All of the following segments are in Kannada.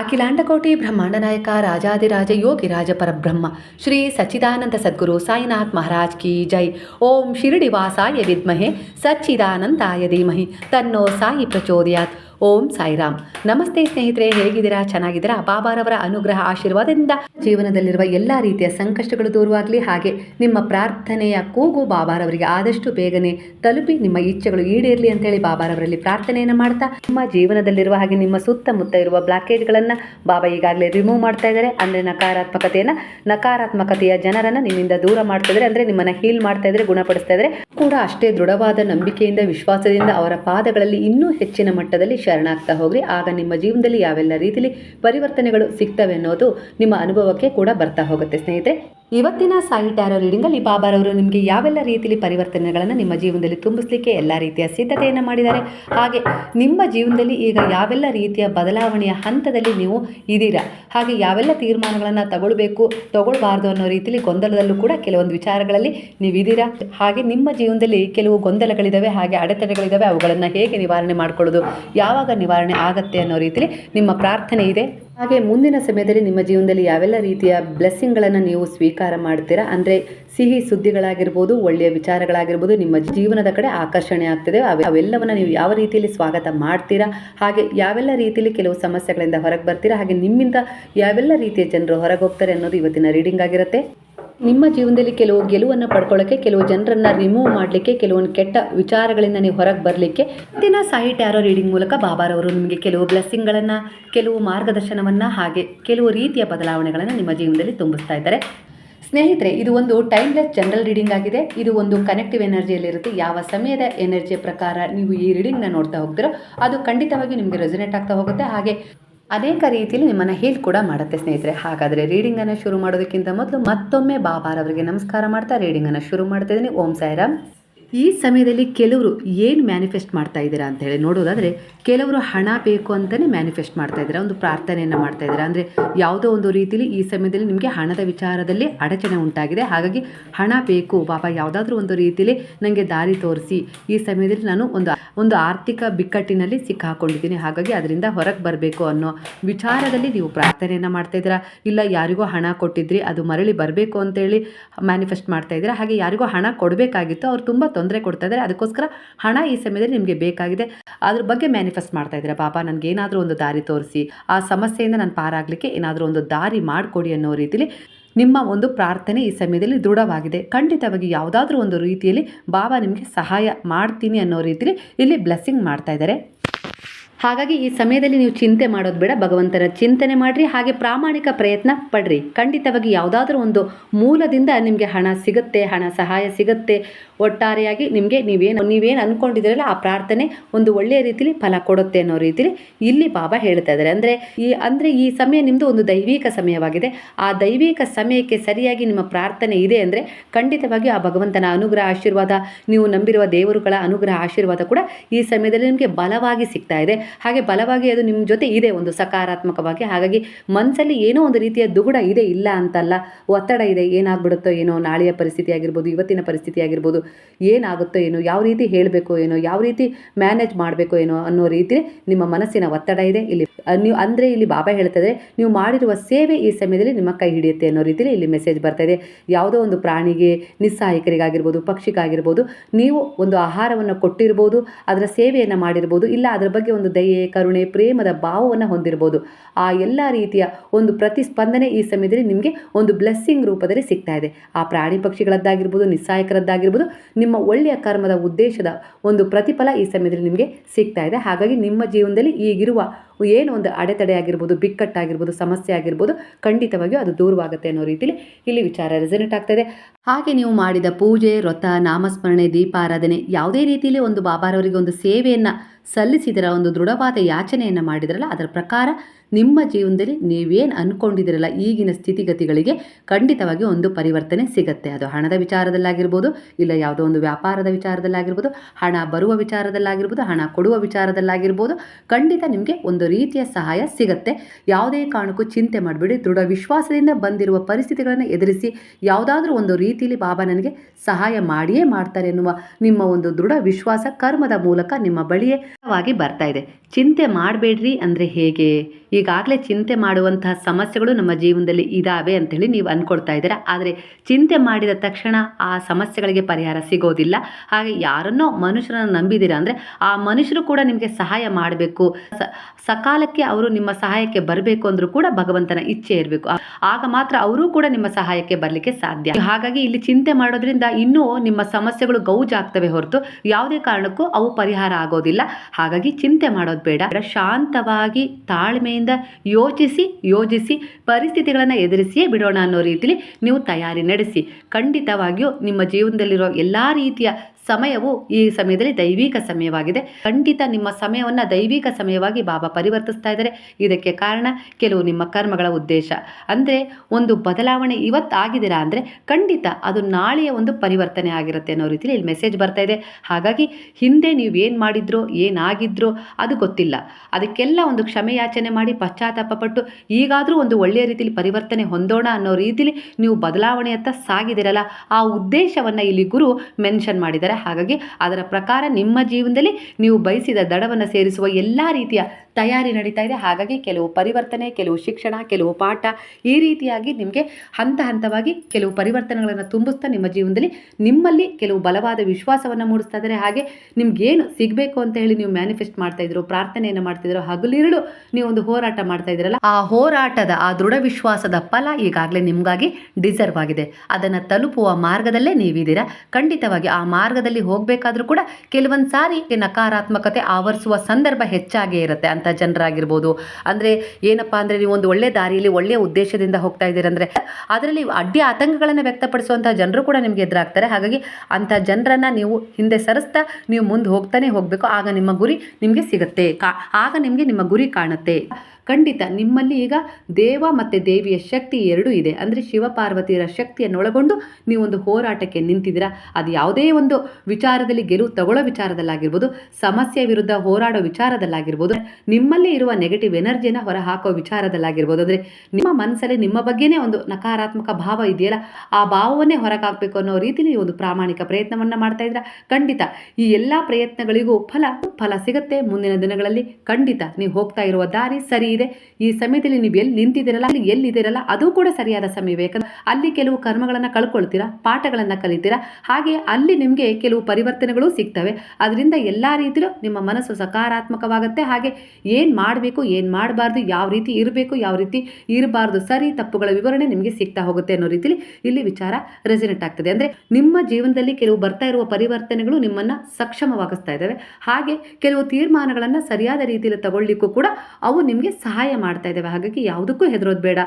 అఖిలాండకోటి బ్రహ్మాండ నాయక రాజాదిరాజ యోగి రాజ పరబ్రహ్మ శ్రీ సచ్చిదానంద సద్గురు సాయినాథ్ మహారాజ్ కీ జై. ఓం షిరిడివాసాయ విద్మహే సచ్చిదానందాయ ధీమహి. తన్నో సాయి ప్రచోదయాత్. ಓಂ ಸಾಯಿರಾಮ್. ನಮಸ್ತೆ ಸ್ನೇಹಿತರೆ, ಹೇಗಿದ್ದೀರಾ? ಚೆನ್ನಾಗಿದ್ದೀರಾ? ಬಾಬಾರವರ ಅನುಗ್ರಹ ಆಶೀರ್ವಾದದಿಂದ ಜೀವನದಲ್ಲಿರುವ ಎಲ್ಲ ರೀತಿಯ ಸಂಕಷ್ಟಗಳು ದೂರವಾಗಲಿ. ಹಾಗೆ ನಿಮ್ಮ ಪ್ರಾರ್ಥನೆಯ ಕೂಗು ಬಾಬಾರವರಿಗೆ ಆದಷ್ಟು ಬೇಗನೆ ತಲುಪಿ, ನಿಮ್ಮ ಇಚ್ಛೆಗಳು ಈಡೇರಲಿ ಅಂತೇಳಿ ಬಾಬಾರವರಲ್ಲಿ ಪ್ರಾರ್ಥನೆಯನ್ನು ಮಾಡ್ತಾ, ನಿಮ್ಮ ಜೀವನದಲ್ಲಿರುವ ಹಾಗೆ ನಿಮ್ಮ ಸುತ್ತಮುತ್ತ ಇರುವ ಬ್ಲಾಕೇಜ್ಗಳನ್ನು ಬಾಬಾ ಈಗಾಗಲೇ ರಿಮೂವ್ ಮಾಡ್ತಾ ಇದ್ದಾರೆ. ಅಂದರೆ ನಕಾರಾತ್ಮಕತೆಯನ್ನು, ನಕಾರಾತ್ಮಕತೆಯ ಜನರನ್ನು ನಿಮ್ಮಿಂದ ದೂರ ಮಾಡ್ತಾ ಇದ್ದಾರೆ. ಅಂದರೆ ನಿಮ್ಮನ್ನು ಹೀಲ್ ಮಾಡ್ತಾ ಇದ್ದಾರೆ, ಗುಣಪಡಿಸ್ತಾ ಇದ್ದಾರೆ. ಕೂಡ ಅಷ್ಟೇ ದೃಢವಾದ ನಂಬಿಕೆಯಿಂದ, ವಿಶ್ವಾಸದಿಂದ ಅವರ ಪಾದಗಳಲ್ಲಿ ಇನ್ನೂ ಹೆಚ್ಚಿನ ಮಟ್ಟದಲ್ಲಿ ಶರಣಾಗ್ತಾ ಹೋಗ್ರಿ ಆಗ ನಿಮ್ಮ ಜೀವನದಲ್ಲಿ ಯಾವೆಲ್ಲ ರೀತಿಯಲ್ಲಿ ಪರಿವರ್ತನೆಗಳು ಸಿಗ್ತವೆ ಅನ್ನೋದು ನಿಮ್ಮ ಅನುಭವಕ್ಕೆ ಕೂಡ ಬರ್ತಾ ಹೋಗುತ್ತೆ ಸ್ನೇಹಿತರೆ. ಇವತ್ತಿನ ಸಾಯಿ ಟ್ಯಾರೋ ರೀಡಿಂಗಲ್ಲಿ ಬಾಬಾರವರು ನಿಮಗೆ ಯಾವೆಲ್ಲ ರೀತಿಯಲ್ಲಿ ಪರಿವರ್ತನೆಗಳನ್ನು ನಿಮ್ಮ ಜೀವನದಲ್ಲಿ ತುಂಬಿಸಲಿಕ್ಕೆ ಎಲ್ಲ ರೀತಿಯ ಸಿದ್ಧತೆಯನ್ನು ಮಾಡಿದ್ದಾರೆ? ಹಾಗೆ ನಿಮ್ಮ ಜೀವನದಲ್ಲಿ ಈಗ ಯಾವೆಲ್ಲ ರೀತಿಯ ಬದಲಾವಣೆಯ ಹಂತದಲ್ಲಿ ನೀವು ಇದ್ದೀರಾ ಹಾಗೆ ಯಾವೆಲ್ಲ ತೀರ್ಮಾನಗಳನ್ನು ತಗೊಳ್ಬೇಕು, ತಗೊಳ್ಬಾರ್ದು ಅನ್ನೋ ರೀತಿಯಲ್ಲಿ ಗೊಂದಲದಲ್ಲೂ ಕೂಡ ಕೆಲವೊಂದು ವಿಚಾರಗಳಲ್ಲಿ ನೀವು ಇದ್ದೀರಾ ಹಾಗೆ ನಿಮ್ಮ ಜೀವನದಲ್ಲಿ ಕೆಲವು ಗೊಂದಲಗಳಿದ್ದಾವೆ ಹಾಗೆ ಅಡೆತಡೆಗಳಿದ್ದಾವೆ ಅವುಗಳನ್ನು ಹೇಗೆ ನಿವಾರಣೆ ಮಾಡಿಕೊಳ್ಳೋದು, ಯಾವಾಗ ನಿವಾರಣೆ ಆಗತ್ತೆ ಅನ್ನೋ ರೀತಿಯಲ್ಲಿ ನಿಮ್ಮ ಪ್ರಾರ್ಥನೆ ಇದೆ? ಹಾಗೆ ಮುಂದಿನ ಸಮಯದಲ್ಲಿ ನಿಮ್ಮ ಜೀವನದಲ್ಲಿ ಯಾವೆಲ್ಲ ರೀತಿಯ ಬ್ಲೆಸ್ಸಿಂಗ್ಗಳನ್ನು ನೀವು ಸ್ವೀಕಾರ ಮಾಡ್ತೀರಾ? ಅಂದರೆ ಸಿಹಿ ಸುದ್ದಿಗಳಾಗಿರ್ಬೋದು, ಒಳ್ಳೆಯ ವಿಚಾರಗಳಾಗಿರ್ಬೋದು, ನಿಮ್ಮ ಜೀವನದ ಕಡೆ ಆಕರ್ಷಣೆ ಆಗ್ತದೆ. ಅವೆ ಅವೆಲ್ಲವನ್ನು ನೀವು ಯಾವ ರೀತಿಯಲ್ಲಿ ಸ್ವಾಗತ ಮಾಡ್ತೀರಾ? ಹಾಗೆ ಯಾವೆಲ್ಲ ರೀತಿಯಲ್ಲಿ ಕೆಲವು ಸಮಸ್ಯೆಗಳಿಂದ ಹೊರಗೆ ಬರ್ತೀರಾ? ಹಾಗೆ ನಿಮ್ಮಿಂದ ಯಾವೆಲ್ಲ ರೀತಿಯ ಜನರು ಹೊರಗೆ ಹೋಗ್ತಾರೆ ಅನ್ನೋದು ಇವತ್ತಿನ ರೀಡಿಂಗ್ ಆಗಿರುತ್ತೆ. ನಿಮ್ಮ ಜೀವನದಲ್ಲಿ ಕೆಲವು ಗೆಲುವನ್ನು ಪಡ್ಕೊಳ್ಳೋಕ್ಕೆ ಕೆಲವು ಜನರನ್ನು ರಿಮೂವ್ ಮಾಡಲಿಕ್ಕೆ, ಕೆಲವೊಂದು ಕೆಟ್ಟ ವಿಚಾರಗಳಿಂದ ನೀವು ಹೊರಗೆ ಬರಲಿಕ್ಕೆ ದಿನ ಸಾಯಿ ಟ್ಯಾರೋ ರೀಡಿಂಗ್ ಮೂಲಕ ಬಾಬಾರವರು ನಿಮಗೆ ಕೆಲವು ಬ್ಲೆಸ್ಸಿಂಗ್ಗಳನ್ನು ಕೆಲವು ಮಾರ್ಗದರ್ಶನವನ್ನು ಹಾಗೆ ಕೆಲವು ರೀತಿಯ ಬದಲಾವಣೆಗಳನ್ನು ನಿಮ್ಮ ಜೀವನದಲ್ಲಿ ತುಂಬಿಸ್ತಾ ಇದ್ದಾರೆ. ಸ್ನೇಹಿತರೆ, ಇದು ಒಂದು ಟೈಮ್ಲೆಸ್ ಜನರಲ್ ರೀಡಿಂಗ್ ಆಗಿದೆ. ಇದು ಒಂದು ಕನೆಕ್ಟಿವ್ ಎನರ್ಜಿಯಲ್ಲಿರುತ್ತೆ ಯಾವ ಸಮಯದ ಎನರ್ಜಿಯ ಪ್ರಕಾರ ನೀವು ಈ ರೀಡಿಂಗ್ನ ನೋಡ್ತಾ ಹೋಗ್ತೀರೋ, ಅದು ಖಂಡಿತವಾಗಿ ನಿಮಗೆ ರೆಸಿನೇಟ್ ಆಗ್ತಾ ಹೋಗುತ್ತೆ. ಹಾಗೆ ಅನೇಕ ರೀತಿಯಲ್ಲಿ ನಿಮ್ಮನ್ನು ಹೀಲ್ ಕೂಡ ಮಾಡುತ್ತೆ, ಸ್ನೇಹಿತರೆ. ಹಾಗಾದರೆ ರೀಡಿಂಗನ್ನು ಶುರು ಮಾಡೋದಕ್ಕಿಂತ ಮೊದಲು ಮತ್ತೊಮ್ಮೆ ಬಾಬಾರವರಿಗೆ ನಮಸ್ಕಾರ ಮಾಡ್ತಾ ರೀಡಿಂಗನ್ನು ಶುರು ಮಾಡ್ತಿದ್ದೀನಿ ಓಂ ಸಾಯಿರಾಮ್. ಈ ಸಮಯದಲ್ಲಿ ಕೆಲವರು ಏನು ಮ್ಯಾನಿಫೆಸ್ಟ್ ಮಾಡ್ತಾ ಇದ್ದೀರಾ ಅಂತ ಹೇಳಿ ನೋಡೋದಾದರೆ, ಕೆಲವರು ಹಣ ಬೇಕು ಅಂತಲೇ ಮ್ಯಾನಿಫೆಸ್ಟ್ ಮಾಡ್ತಾ ಇದ್ದೀರಾ, ಒಂದು ಪ್ರಾರ್ಥನೆಯನ್ನು ಮಾಡ್ತಾ ಇದ್ದೀರಾ. ಅಂದರೆ ಯಾವುದೋ ಒಂದು ರೀತಿಯಲ್ಲಿ ಈ ಸಮಯದಲ್ಲಿ ನಿಮಗೆ ಹಣದ ವಿಚಾರದಲ್ಲಿ ಅಡಚಣೆ ಉಂಟಾಗಿದೆ. ಹಾಗಾಗಿ ಹಣ ಬೇಕು ಬಾಬಾ ಯಾವುದಾದ್ರೂ ಒಂದು ರೀತಿಯಲ್ಲಿ ನನಗೆ ದಾರಿ ತೋರಿಸಿ, ಈ ಸಮಯದಲ್ಲಿ ನಾನು ಒಂದು ಒಂದು ಆರ್ಥಿಕ ಬಿಕ್ಕಟ್ಟಿನಲ್ಲಿ ಸಿಕ್ಕಾಕೊಂಡಿದ್ದೀನಿ. ಹಾಗಾಗಿ ಅದರಿಂದ ಹೊರಗೆ ಬರಬೇಕು ಅನ್ನೋ ವಿಚಾರದಲ್ಲಿ ನೀವು ಪ್ರಾರ್ಥನೆಯನ್ನು ಮಾಡ್ತಾ ಇದ್ದೀರಾ? ಇಲ್ಲ ಯಾರಿಗೋ ಹಣ ಕೊಟ್ಟಿದ್ರಿ, ಅದು ಮರಳಿ ಬರಬೇಕು ಅಂತೇಳಿ ಮ್ಯಾನಿಫೆಸ್ಟ್ ಮಾಡ್ತಾ ಇದ್ದೀರಾ? ಹಾಗೆ ಯಾರಿಗೋ ಹಣ ಕೊಡಬೇಕಾಗಿತ್ತು, ಅವ್ರು ತುಂಬ ತೊಂದರೆ ಕೊಡ್ತಾ ಇದ್ದಾರೆ. ಅದಕ್ಕೋಸ್ಕರ ಹಣ ಈ ಸಮಯದಲ್ಲಿ ನಿಮಗೆ ಬೇಕಾಗಿದೆ. ಅದ್ರ ಬಗ್ಗೆ ಮ್ಯಾನಿಫೆಸ್ಟ್ ಮಾಡ್ತಾ ಇದ್ದೀರಾ? ಬಾಬಾ ನನಗೆ ಏನಾದರೂ ಒಂದು ದಾರಿ ತೋರಿಸಿ, ಆ ಸಮಸ್ಯೆಯಿಂದ ನಾನು ಪಾರಾಗಲಿಕ್ಕೆ ಏನಾದರೂ ಒಂದು ದಾರಿ ಮಾಡಿಕೊಡಿ ಅನ್ನೋ ರೀತಿಯಲ್ಲಿ ನಿಮ್ಮ ಒಂದು ಪ್ರಾರ್ಥನೆ ಈ ಸಮಯದಲ್ಲಿ ದೃಢವಾಗಿದೆ. ಖಂಡಿತವಾಗಿ ಯಾವುದಾದ್ರೂ ಒಂದು ರೀತಿಯಲ್ಲಿ ಬಾಬಾ ನಿಮಗೆ ಸಹಾಯ ಮಾಡ್ತೀನಿ ಅನ್ನೋ ರೀತಿಯಲ್ಲಿ ಇಲ್ಲಿ ಬ್ಲೆಸ್ಸಿಂಗ್ ಮಾಡ್ತಾ ಇದ್ದಾರೆ. ಹಾಗಾಗಿ ಈ ಸಮಯದಲ್ಲಿ ನೀವು ಚಿಂತೆ ಮಾಡೋದು ಬೇಡ. ಭಗವಂತನ ಚಿಂತನೆ ಮಾಡಿರಿ. ಹಾಗೆ ಪ್ರಾಮಾಣಿಕ ಪ್ರಯತ್ನ ಪಡ್ರಿ. ಖಂಡಿತವಾಗಿ ಯಾವುದಾದ್ರೂ ಒಂದು ಮೂಲದಿಂದ ನಿಮಗೆ ಹಣ ಸಿಗುತ್ತೆ, ಹಣ ಸಹಾಯ ಸಿಗುತ್ತೆ. ಒಟ್ಟಾರೆಯಾಗಿ ನಿಮಗೆ ನೀವೇನು ನೀವೇನು ಅಂದ್ಕೊಂಡಿದ್ದೀರಲ್ಲ ಆ ಪ್ರಾರ್ಥನೆ ಒಂದು ಒಳ್ಳೆಯ ರೀತಿಲಿ ಫಲ ಕೊಡುತ್ತೆ ಅನ್ನೋ ರೀತಿಲಿ ಇಲ್ಲಿ ಬಾಬಾ ಹೇಳ್ತಾ ಇದ್ದಾರೆ. ಅಂದರೆ ಈ ಅಂದರೆ ಈ ಸಮಯ ನಿಮ್ಮದು ಒಂದು ದೈವಿಕ ಸಮಯವಾಗಿದೆ. ಆ ದೈವಿಕ ಸಮಯಕ್ಕೆ ಸರಿಯಾಗಿ ನಿಮ್ಮ ಪ್ರಾರ್ಥನೆ ಇದೆ ಅಂದರೆ ಖಂಡಿತವಾಗಿ ಆ ಭಗವಂತನ ಅನುಗ್ರಹ, ಆಶೀರ್ವಾದ, ನೀವು ನಂಬಿರುವ ದೇವರುಗಳ ಅನುಗ್ರಹ, ಆಶೀರ್ವಾದ ಕೂಡ ಈ ಸಮಯದಲ್ಲಿ ನಿಮಗೆ ಬಲವಾಗಿ ಸಿಗ್ತಾ ಇದೆ. ಹಾಗೆ ಬಲವಾಗಿ ಅದು ನಿಮ್ಮ ಜೊತೆ ಇದೆ ಒಂದು ಸಕಾರಾತ್ಮಕವಾಗಿ. ಹಾಗಾಗಿ ಮನಸ್ಸಲ್ಲಿ ಏನೋ ಒಂದು ರೀತಿಯ ದುಗುಡ ಇದೆ ಇಲ್ಲ ಅಂತಲ್ಲ, ಒತ್ತಡ ಇದೆ, ಏನಾಗ್ಬಿಡುತ್ತೋ ಏನೋ ನಾಳೆಯ ಪರಿಸ್ಥಿತಿ ಆಗಿರ್ಬೋದು, ಇವತ್ತಿನ ಪರಿಸ್ಥಿತಿ ಆಗಿರ್ಬೋದು ಏನಾಗುತ್ತೋ ಏನೋ, ಯಾವ ರೀತಿ ಹೇಳಬೇಕು ಏನೋ, ಯಾವ ರೀತಿ ಮ್ಯಾನೇಜ್ ಮಾಡಬೇಕು ಏನೋ ಅನ್ನೋ ರೀತಿ ನಿಮ್ಮ ಮನಸ್ಸಿನ ಒತ್ತಡ ಇದೆ. ಇಲ್ಲಿ ನೀವು, ಅಂದರೆ ಇಲ್ಲಿ ಬಾಬಾ ಹೇಳ್ತಿದ್ರೆ, ನೀವು ಮಾಡಿರುವ ಸೇವೆ ಈ ಸಮಯದಲ್ಲಿ ನಿಮ್ಮ ಕೈ ಹಿಡಿಯುತ್ತೆ ಅನ್ನೋ ರೀತಿಯಲ್ಲಿ ಇಲ್ಲಿ ಮೆಸೇಜ್ ಬರ್ತಾ ಇದೆ. ಯಾವುದೋ ಒಂದು ಪ್ರಾಣಿಗೆ, ನಿಸ್ಸಹಾಯಕರಿಗಾಗಿರ್ಬೋದು, ಪಕ್ಷಿಗಾಗಿರ್ಬೋದು, ನೀವು ಒಂದು ಆಹಾರವನ್ನು ಕೊಟ್ಟಿರ್ಬೋದು, ಅದರ ಸೇವೆಯನ್ನು ಮಾಡಿರ್ಬೋದು, ಇಲ್ಲ ಅದರ ಬಗ್ಗೆ ಒಂದು ದಯೆ, ಕರುಣೆ, ಪ್ರೇಮದ ಭಾವವನ್ನು ಹೊಂದಿರ್ಬೋದು, ಆ ಎಲ್ಲ ರೀತಿಯ ಒಂದು ಪ್ರತಿಸ್ಪಂದನೆ ಈ ಸಮಯದಲ್ಲಿ ನಿಮಗೆ ಒಂದು ಬ್ಲೆಸ್ಸಿಂಗ್ ರೂಪದಲ್ಲಿ ಸಿಗ್ತಾ ಇದೆ. ಆ ಪ್ರಾಣಿ ಪಕ್ಷಿಗಳದ್ದಾಗಿರ್ಬೋದು, ನಿಸ್ಸಹಾಯಕರದ್ದಾಗಿರ್ಬೋದು ನಿಮ್ಮ ಒಳ್ಳೆಯ ಕರ್ಮದ ಉದ್ದೇಶದ ಒಂದು ಪ್ರತಿಫಲ ಈ ಸಮಯದಲ್ಲಿ ನಿಮಗೆ ಸಿಗ್ತಾ ಇದೆ. ಹಾಗಾಗಿ ನಿಮ್ಮ ಜೀವನದಲ್ಲಿ ಈಗಿರುವ ಏನು ಒಂದು ಅಡೆತಡೆ ಆಗಿರ್ಬೋದು, ಬಿಕ್ಕಟ್ಟಾಗಿರ್ಬೋದು, ಸಮಸ್ಯೆ ಆಗಿರ್ಬೋದು, ಖಂಡಿತವಾಗಿಯೂ ಅದು ದೂರವಾಗುತ್ತೆ ಅನ್ನೋ ರೀತಿಯಲ್ಲಿ ಇಲ್ಲಿ ವಿಚಾರ ರೆಸಿನೆಟ್ ಆಗ್ತದೆ. ಹಾಗೆ ನೀವು ಮಾಡಿದ ಪೂಜೆ, ವ್ರತ, ನಾಮಸ್ಮರಣೆ, ದೀಪಾರಾಧನೆ ಯಾವುದೇ ರೀತಿಯಲ್ಲಿ ಒಂದು ಬಾಬಾರವರಿಗೆ ಒಂದು ಸೇವೆಯನ್ನು ಸಲ್ಲಿಸಿದರ, ಒಂದು ದೃಢವಾದ ಯಾಚನೆಯನ್ನು ಮಾಡಿದ್ರಲ್ಲ, ಅದರ ಪ್ರಕಾರ ನಿಮ್ಮ ಜೀವನದಲ್ಲಿ ನೀವೇನು ಅಂದ್ಕೊಂಡಿದ್ದೀರಲ್ಲ ಈಗಿನ ಸ್ಥಿತಿಗತಿಗಳಿಗೆ ಖಂಡಿತವಾಗಿ ಒಂದು ಪರಿವರ್ತನೆ ಸಿಗುತ್ತೆ. ಅದು ಹಣದ ವಿಚಾರದಲ್ಲಾಗಿರ್ಬೋದು, ಇಲ್ಲ ಯಾವುದೋ ಒಂದು ವ್ಯಾಪಾರದ ವಿಚಾರದಲ್ಲಾಗಿರ್ಬೋದು, ಹಣ ಬರುವ ವಿಚಾರದಲ್ಲಾಗಿರ್ಬೋದು, ಹಣ ಕೊಡುವ ವಿಚಾರದಲ್ಲಾಗಿರ್ಬೋದು, ಖಂಡಿತ ನಿಮಗೆ ಒಂದು ಒಂದು ರೀತಿಯ ಸಹಾಯ ಸಿಗುತ್ತೆ. ಯಾವುದೇ ಕಾರಣಕ್ಕೂ ಚಿಂತೆ ಮಾಡಬೇಡಿ. ದೃಢ ವಿಶ್ವಾಸದಿಂದ ಬಂದಿರುವ ಪರಿಸ್ಥಿತಿಗಳನ್ನು ಎದುರಿಸಿ ಯಾವುದಾದ್ರೂ ಒಂದು ರೀತಿಯಲ್ಲಿ ಬಾಬಾ ನನಗೆ ಸಹಾಯ ಮಾಡಿಯೇ ಮಾಡ್ತಾರೆ ಎನ್ನುವ ನಿಮ್ಮ ಒಂದು ದೃಢ ವಿಶ್ವಾಸ ಕರ್ಮದ ಮೂಲಕ ನಿಮ್ಮ ಬಳಿಯೇ ಬರ್ತಾ ಇದೆ. ಚಿಂತೆ ಮಾಡಬೇಡ್ರಿ ಅಂದರೆ ಹೇಗೆ? ಈಗಾಗಲೇ ಚಿಂತೆ ಮಾಡುವಂತಹ ಸಮಸ್ಯೆಗಳು ನಮ್ಮ ಜೀವನದಲ್ಲಿ ಇದ್ದಾವೆ ಅಂತೇಳಿ ನೀವು ಅಂದ್ಕೊಳ್ತಾ ಇದ್ದೀರಾ? ಆದರೆ ಚಿಂತೆ ಮಾಡಿದ ತಕ್ಷಣ ಆ ಸಮಸ್ಯೆಗಳಿಗೆ ಪರಿಹಾರ ಸಿಗೋದಿಲ್ಲ. ಹಾಗೆ ಯಾರನ್ನೋ ಮನುಷ್ಯರನ್ನು ನಂಬಿದ್ದೀರಾ ಅಂದರೆ ಆ ಮನುಷ್ಯರು ಕೂಡ ನಿಮಗೆ ಸಹಾಯ ಮಾಡಬೇಕು. ಸಕಾಲಕ್ಕೆ ಅವರು ನಿಮ್ಮ ಸಹಾಯಕ್ಕೆ ಬರಬೇಕು ಅಂದರೂ ಕೂಡ ಭಗವಂತನ ಇಚ್ಛೆ ಇರಬೇಕು. ಆಗ ಮಾತ್ರ ಅವರು ಕೂಡ ನಿಮ್ಮ ಸಹಾಯಕ್ಕೆ ಬರಲಿಕ್ಕೆ ಸಾಧ್ಯ. ಹಾಗಾಗಿ ಇಲ್ಲಿ ಚಿಂತೆ ಮಾಡೋದ್ರಿಂದ ಇನ್ನೂ ನಿಮ್ಮ ಸಮಸ್ಯೆಗಳು ಗೌಜಾಗ್ತವೆ ಹೊರತು ಯಾವುದೇ ಕಾರಣಕ್ಕೂ ಅವು ಪರಿಹಾರ ಆಗೋದಿಲ್ಲ. ಹಾಗಾಗಿ ಚಿಂತೆ ಮಾಡೋದು ಬೇಡ. ಶಾಂತವಾಗಿ, ತಾಳ್ಮೆಯಿಂದ ಯೋಚಿಸಿ, ಯೋಜಿಸಿ ಪರಿಸ್ಥಿತಿಗಳನ್ನು ಎದುರಿಸಿಯೇ ಬಿಡೋಣ ಅನ್ನೋ ರೀತಿಯಲ್ಲಿ ನೀವು ತಯಾರಿ ನಡೆಸಿ. ಖಂಡಿತವಾಗಿಯೂ ನಿಮ್ಮ ಜೀವನದಲ್ಲಿರೋ ಎಲ್ಲ ರೀತಿಯ ಸಮಯವು ಈ ಸಮಯದಲ್ಲಿ ದೈವಿಕ ಸಮಯವಾಗಿದೆ. ಖಂಡಿತ ನಿಮ್ಮ ಸಮಯವನ್ನು ದೈವಿಕ ಸಮಯವಾಗಿ ಬಾಬಾ ಪರಿವರ್ತಿಸ್ತಾ ಇದ್ದಾರೆ. ಇದಕ್ಕೆ ಕಾರಣ ಕೆಲವು ನಿಮ್ಮ ಕರ್ಮಗಳ ಉದ್ದೇಶ. ಅಂದರೆ ಒಂದು ಬದಲಾವಣೆ ಇವತ್ತು ಆಗಿದ್ದೀರಾ ಅಂದರೆ ಖಂಡಿತ ಅದು ನಾಳೆಯ ಒಂದು ಪರಿವರ್ತನೆ ಆಗಿರುತ್ತೆ ಅನ್ನೋ ರೀತಿಯಲ್ಲಿ ಇಲ್ಲಿ ಮೆಸೇಜ್ ಬರ್ತಾ ಇದೆ. ಹಾಗಾಗಿ ಹಿಂದೆ ನೀವು ಏನು ಮಾಡಿದ್ರೋ, ಏನಾಗಿದ್ರೋ ಅದು ಗೊತ್ತಿಲ್ಲ. ಅದಕ್ಕೆಲ್ಲ ಒಂದು ಕ್ಷಮೆಯಾಚನೆ ಮಾಡಿ ಪಶ್ಚಾತ್ತಾಪ ಪಟ್ಟು ಈಗಾದರೂ ಒಂದು ಒಳ್ಳೆಯ ರೀತಿಯಲ್ಲಿ ಪರಿವರ್ತನೆ ಹೊಂದೋಣ ಅನ್ನೋ ರೀತಿಯಲ್ಲಿ ನೀವು ಬದಲಾವಣೆಯತ್ತ ಸಾಗಿದಿರಲ್ಲ. ಆ ಉದ್ದೇಶವನ್ನು ಇಲ್ಲಿ ಗುರು ಮೆನ್ಷನ್ ಮಾಡಿದ್ದಾರೆ. ಹಾಗಾಗಿ ಅದರ ಪ್ರಕಾರ ನಿಮ್ಮ ಜೀವನದಲ್ಲಿ ನೀವು ಬಯಸಿದ ದಡವನ್ನು ಸೇರಿಸುವ ಎಲ್ಲ ರೀತಿಯ ತಯಾರಿ ನಡೀತಾ ಇದೆ. ಹಾಗಾಗಿ ಕೆಲವು ಪರಿವರ್ತನೆ, ಕೆಲವು ಶಿಕ್ಷಣ, ಕೆಲವು ಪಾಠ ಈ ರೀತಿಯಾಗಿ ನಿಮಗೆ ಹಂತ ಹಂತವಾಗಿ ಕೆಲವು ಪರಿವರ್ತನೆಗಳನ್ನು ತುಂಬಿಸ್ತಾ ನಿಮ್ಮ ಜೀವನದಲ್ಲಿ ನಿಮ್ಮಲ್ಲಿ ಕೆಲವು ಬಲವಾದ ವಿಶ್ವಾಸವನ್ನು ಮೂಡಿಸ್ತಾ ಇದ್ದಾರೆ. ಹಾಗೆ ನಿಮ್ಗೇನು ಸಿಗಬೇಕು ಅಂತ ಹೇಳಿ ನೀವು ಮ್ಯಾನಿಫೆಸ್ಟ್ ಮಾಡ್ತಾ ಇದ್ರು, ಪ್ರಾರ್ಥನೆಯನ್ನು ಮಾಡ್ತಿದ್ರು ಹಗಲಿರುಳು ನೀವು ಒಂದು ಹೋರಾಟ ಮಾಡ್ತಾ ಇದ್ದೀರಲ್ಲ, ಆ ಹೋರಾಟದ, ಆ ದೃಢ ವಿಶ್ವಾಸದ ಫಲ ಈಗಾಗಲೇ ನಿಮಗಾಗಿ ಡಿಸರ್ವ್ ಆಗಿದೆ. ಅದನ್ನು ತಲುಪುವ ಮಾರ್ಗದಲ್ಲೇ ನೀವಿದ್ದೀರಾ? ಖಂಡಿತವಾಗಿ ಆ ಮಾರ್ಗದಲ್ಲಿ ಹೋಗಬೇಕಾದ್ರೂ ಕೂಡ ಕೆಲವೊಂದು ಸಾರಿ ನಕಾರಾತ್ಮಕತೆ ಆವರಿಸುವ ಸಂದರ್ಭ ಹೆಚ್ಚಾಗೇ ಇರುತ್ತೆ ಅಂತ ಜನರಾಗಿರ್ಬೋದು. ಅಂದರೆ ಏನಪ್ಪ ಅಂದರೆ ನೀವು ಒಂದು ಒಳ್ಳೆ ದಾರಿಯಲ್ಲಿ ಒಳ್ಳೆಯ ಉದ್ದೇಶದಿಂದ ಹೋಗ್ತಾ ಇದ್ದೀರಂದ್ರೆ ಅದರಲ್ಲಿ ಅಡ್ಡಿ ಆತಂಕಗಳನ್ನು ವ್ಯಕ್ತಪಡಿಸುವಂಥ ಜನರು ಕೂಡ ನಿಮಗೆ ಎದುರಾಗ್ತಾರೆ. ಹಾಗಾಗಿ ಅಂಥ ಜನರನ್ನು ನೀವು ಹಿಂದೆ ಸರಿಸ್ತಾ ನೀವು ಮುಂದೆ ಹೋಗ್ತಾನೆ ಹೋಗಬೇಕು. ಆಗ ನಿಮ್ಮ ಗುರಿ ನಿಮಗೆ ಸಿಗುತ್ತೆ. ಕಾ ಆಗ ನಿಮಗೆ ನಿಮ್ಮ ಗುರಿ ಕಾಣುತ್ತೆ. ಖಂಡಿತ ನಿಮ್ಮಲ್ಲಿ ಈಗ ದೇವ ಮತ್ತು ದೇವಿಯ ಶಕ್ತಿ ಎರಡೂ ಇದೆ. ಅಂದರೆ ಶಿವಪಾರ್ವತಿಯರ ಶಕ್ತಿಯನ್ನು ಒಳಗೊಂಡು ನೀವು ಒಂದು ಹೋರಾಟಕ್ಕೆ ನಿಂತಿದ್ದೀರಾ? ಅದು ಯಾವುದೇ ಒಂದು ವಿಚಾರದಲ್ಲಿ ಗೆಲುವು ತಗೊಳ್ಳೋ ವಿಚಾರದಲ್ಲಾಗಿರ್ಬೋದು, ಸಮಸ್ಯೆ ವಿರುದ್ಧ ಹೋರಾಡೋ ವಿಚಾರದಲ್ಲಾಗಿರ್ಬೋದು, ನಿಮ್ಮಲ್ಲಿ ಇರುವ ನೆಗೆಟಿವ್ ಎನರ್ಜಿನ ಹೊರ ಹಾಕೋ ವಿಚಾರದಲ್ಲಾಗಿರ್ಬೋದು. ಅಂದರೆ ನಿಮ್ಮ ಮನಸ್ಸಲ್ಲಿ ನಿಮ್ಮ ಬಗ್ಗೆನೇ ಒಂದು ನಕಾರಾತ್ಮಕ ಭಾವ ಇದೆಯಲ್ಲ, ಆ ಭಾವವನ್ನೇ ಹೊರಗಾಕಬೇಕು ಅನ್ನೋ ರೀತಿಯಲ್ಲಿ ಒಂದು ಪ್ರಾಮಾಣಿಕ ಪ್ರಯತ್ನವನ್ನು ಮಾಡ್ತಾ ಇದ್ದೀರಾ? ಖಂಡಿತ. ಈ ಎಲ್ಲ ಪ್ರಯತ್ನಗಳಿಗೂ ಫಲ ಫಲ ಸಿಗುತ್ತೆ. ಮುಂದಿನ ದಿನಗಳಲ್ಲಿ ಖಂಡಿತ ನೀವು ಹೋಗ್ತಾ ಇರುವ ದಾರಿ ಸರಿ ಇದೆ. ಈ ಸಮಯದಲ್ಲಿ ನೀವು ಎಲ್ಲಿ ನಿಂತಿದ್ದೀರಲ್ಲ, ಅಲ್ಲಿ ಎಲ್ಲಿದ್ದೀರಲ್ಲ, ಅದು ಕೂಡ ಸರಿಯಾದ ಸಮಯವೇ ಯಾಕಂದ್ರೆ ಅಲ್ಲಿ ಕೆಲವು ಕರ್ಮಗಳನ್ನು ಕಳ್ಕೊಳ್ತೀರಾ, ಪಾಠಗಳನ್ನು ಕಲಿತೀರಾ, ಹಾಗೆ ಅಲ್ಲಿ ನಿಮಗೆ ಕೆಲವು ಪರಿವರ್ತನೆಗಳು ಸಿಗ್ತವೆ. ಅದರಿಂದ ಎಲ್ಲ ರೀತಿಯಲ್ಲೂ ನಿಮ್ಮ ಮನಸ್ಸು ಸಕಾರಾತ್ಮಕವಾಗುತ್ತೆ. ಹಾಗೆ ಏನು ಮಾಡಬೇಕು, ಏನು ಮಾಡಬಾರ್ದು, ಯಾವ ರೀತಿ ಇರಬೇಕು, ಯಾವ ರೀತಿ ಇರಬಾರ್ದು, ಸರಿ ತಪ್ಪುಗಳ ವಿವರಣೆ ನಿಮಗೆ ಸಿಗ್ತಾ ಹೋಗುತ್ತೆ ಅನ್ನೋ ರೀತಿಲಿ ಇಲ್ಲಿ ವಿಚಾರ ರೆಸಿನೆಟ್ ಆಗ್ತದೆ. ಅಂದರೆ ನಿಮ್ಮ ಜೀವನದಲ್ಲಿ ಕೆಲವು ಬರ್ತಾ ಇರುವ ಪರಿವರ್ತನೆಗಳು ನಿಮ್ಮನ್ನು ಸಕ್ಷಮವಾಗಿಸ್ತಾ ಇದ್ದಾವೆ. ಹಾಗೆ ಕೆಲವು ತೀರ್ಮಾನಗಳನ್ನು ಸರಿಯಾದ ರೀತಿಯಲ್ಲಿ ತಗೊಳ್ಳಿಕ್ಕೂ ಕೂಡ ಅವು ನಿಮಗೆ ಸಹಾಯ ಮಾಡ್ತಾ ಇದ್ದಾವೆ. ಹಾಗಾಗಿ ಯಾವುದಕ್ಕೂ ಹೆದರೋದು ಬೇಡ.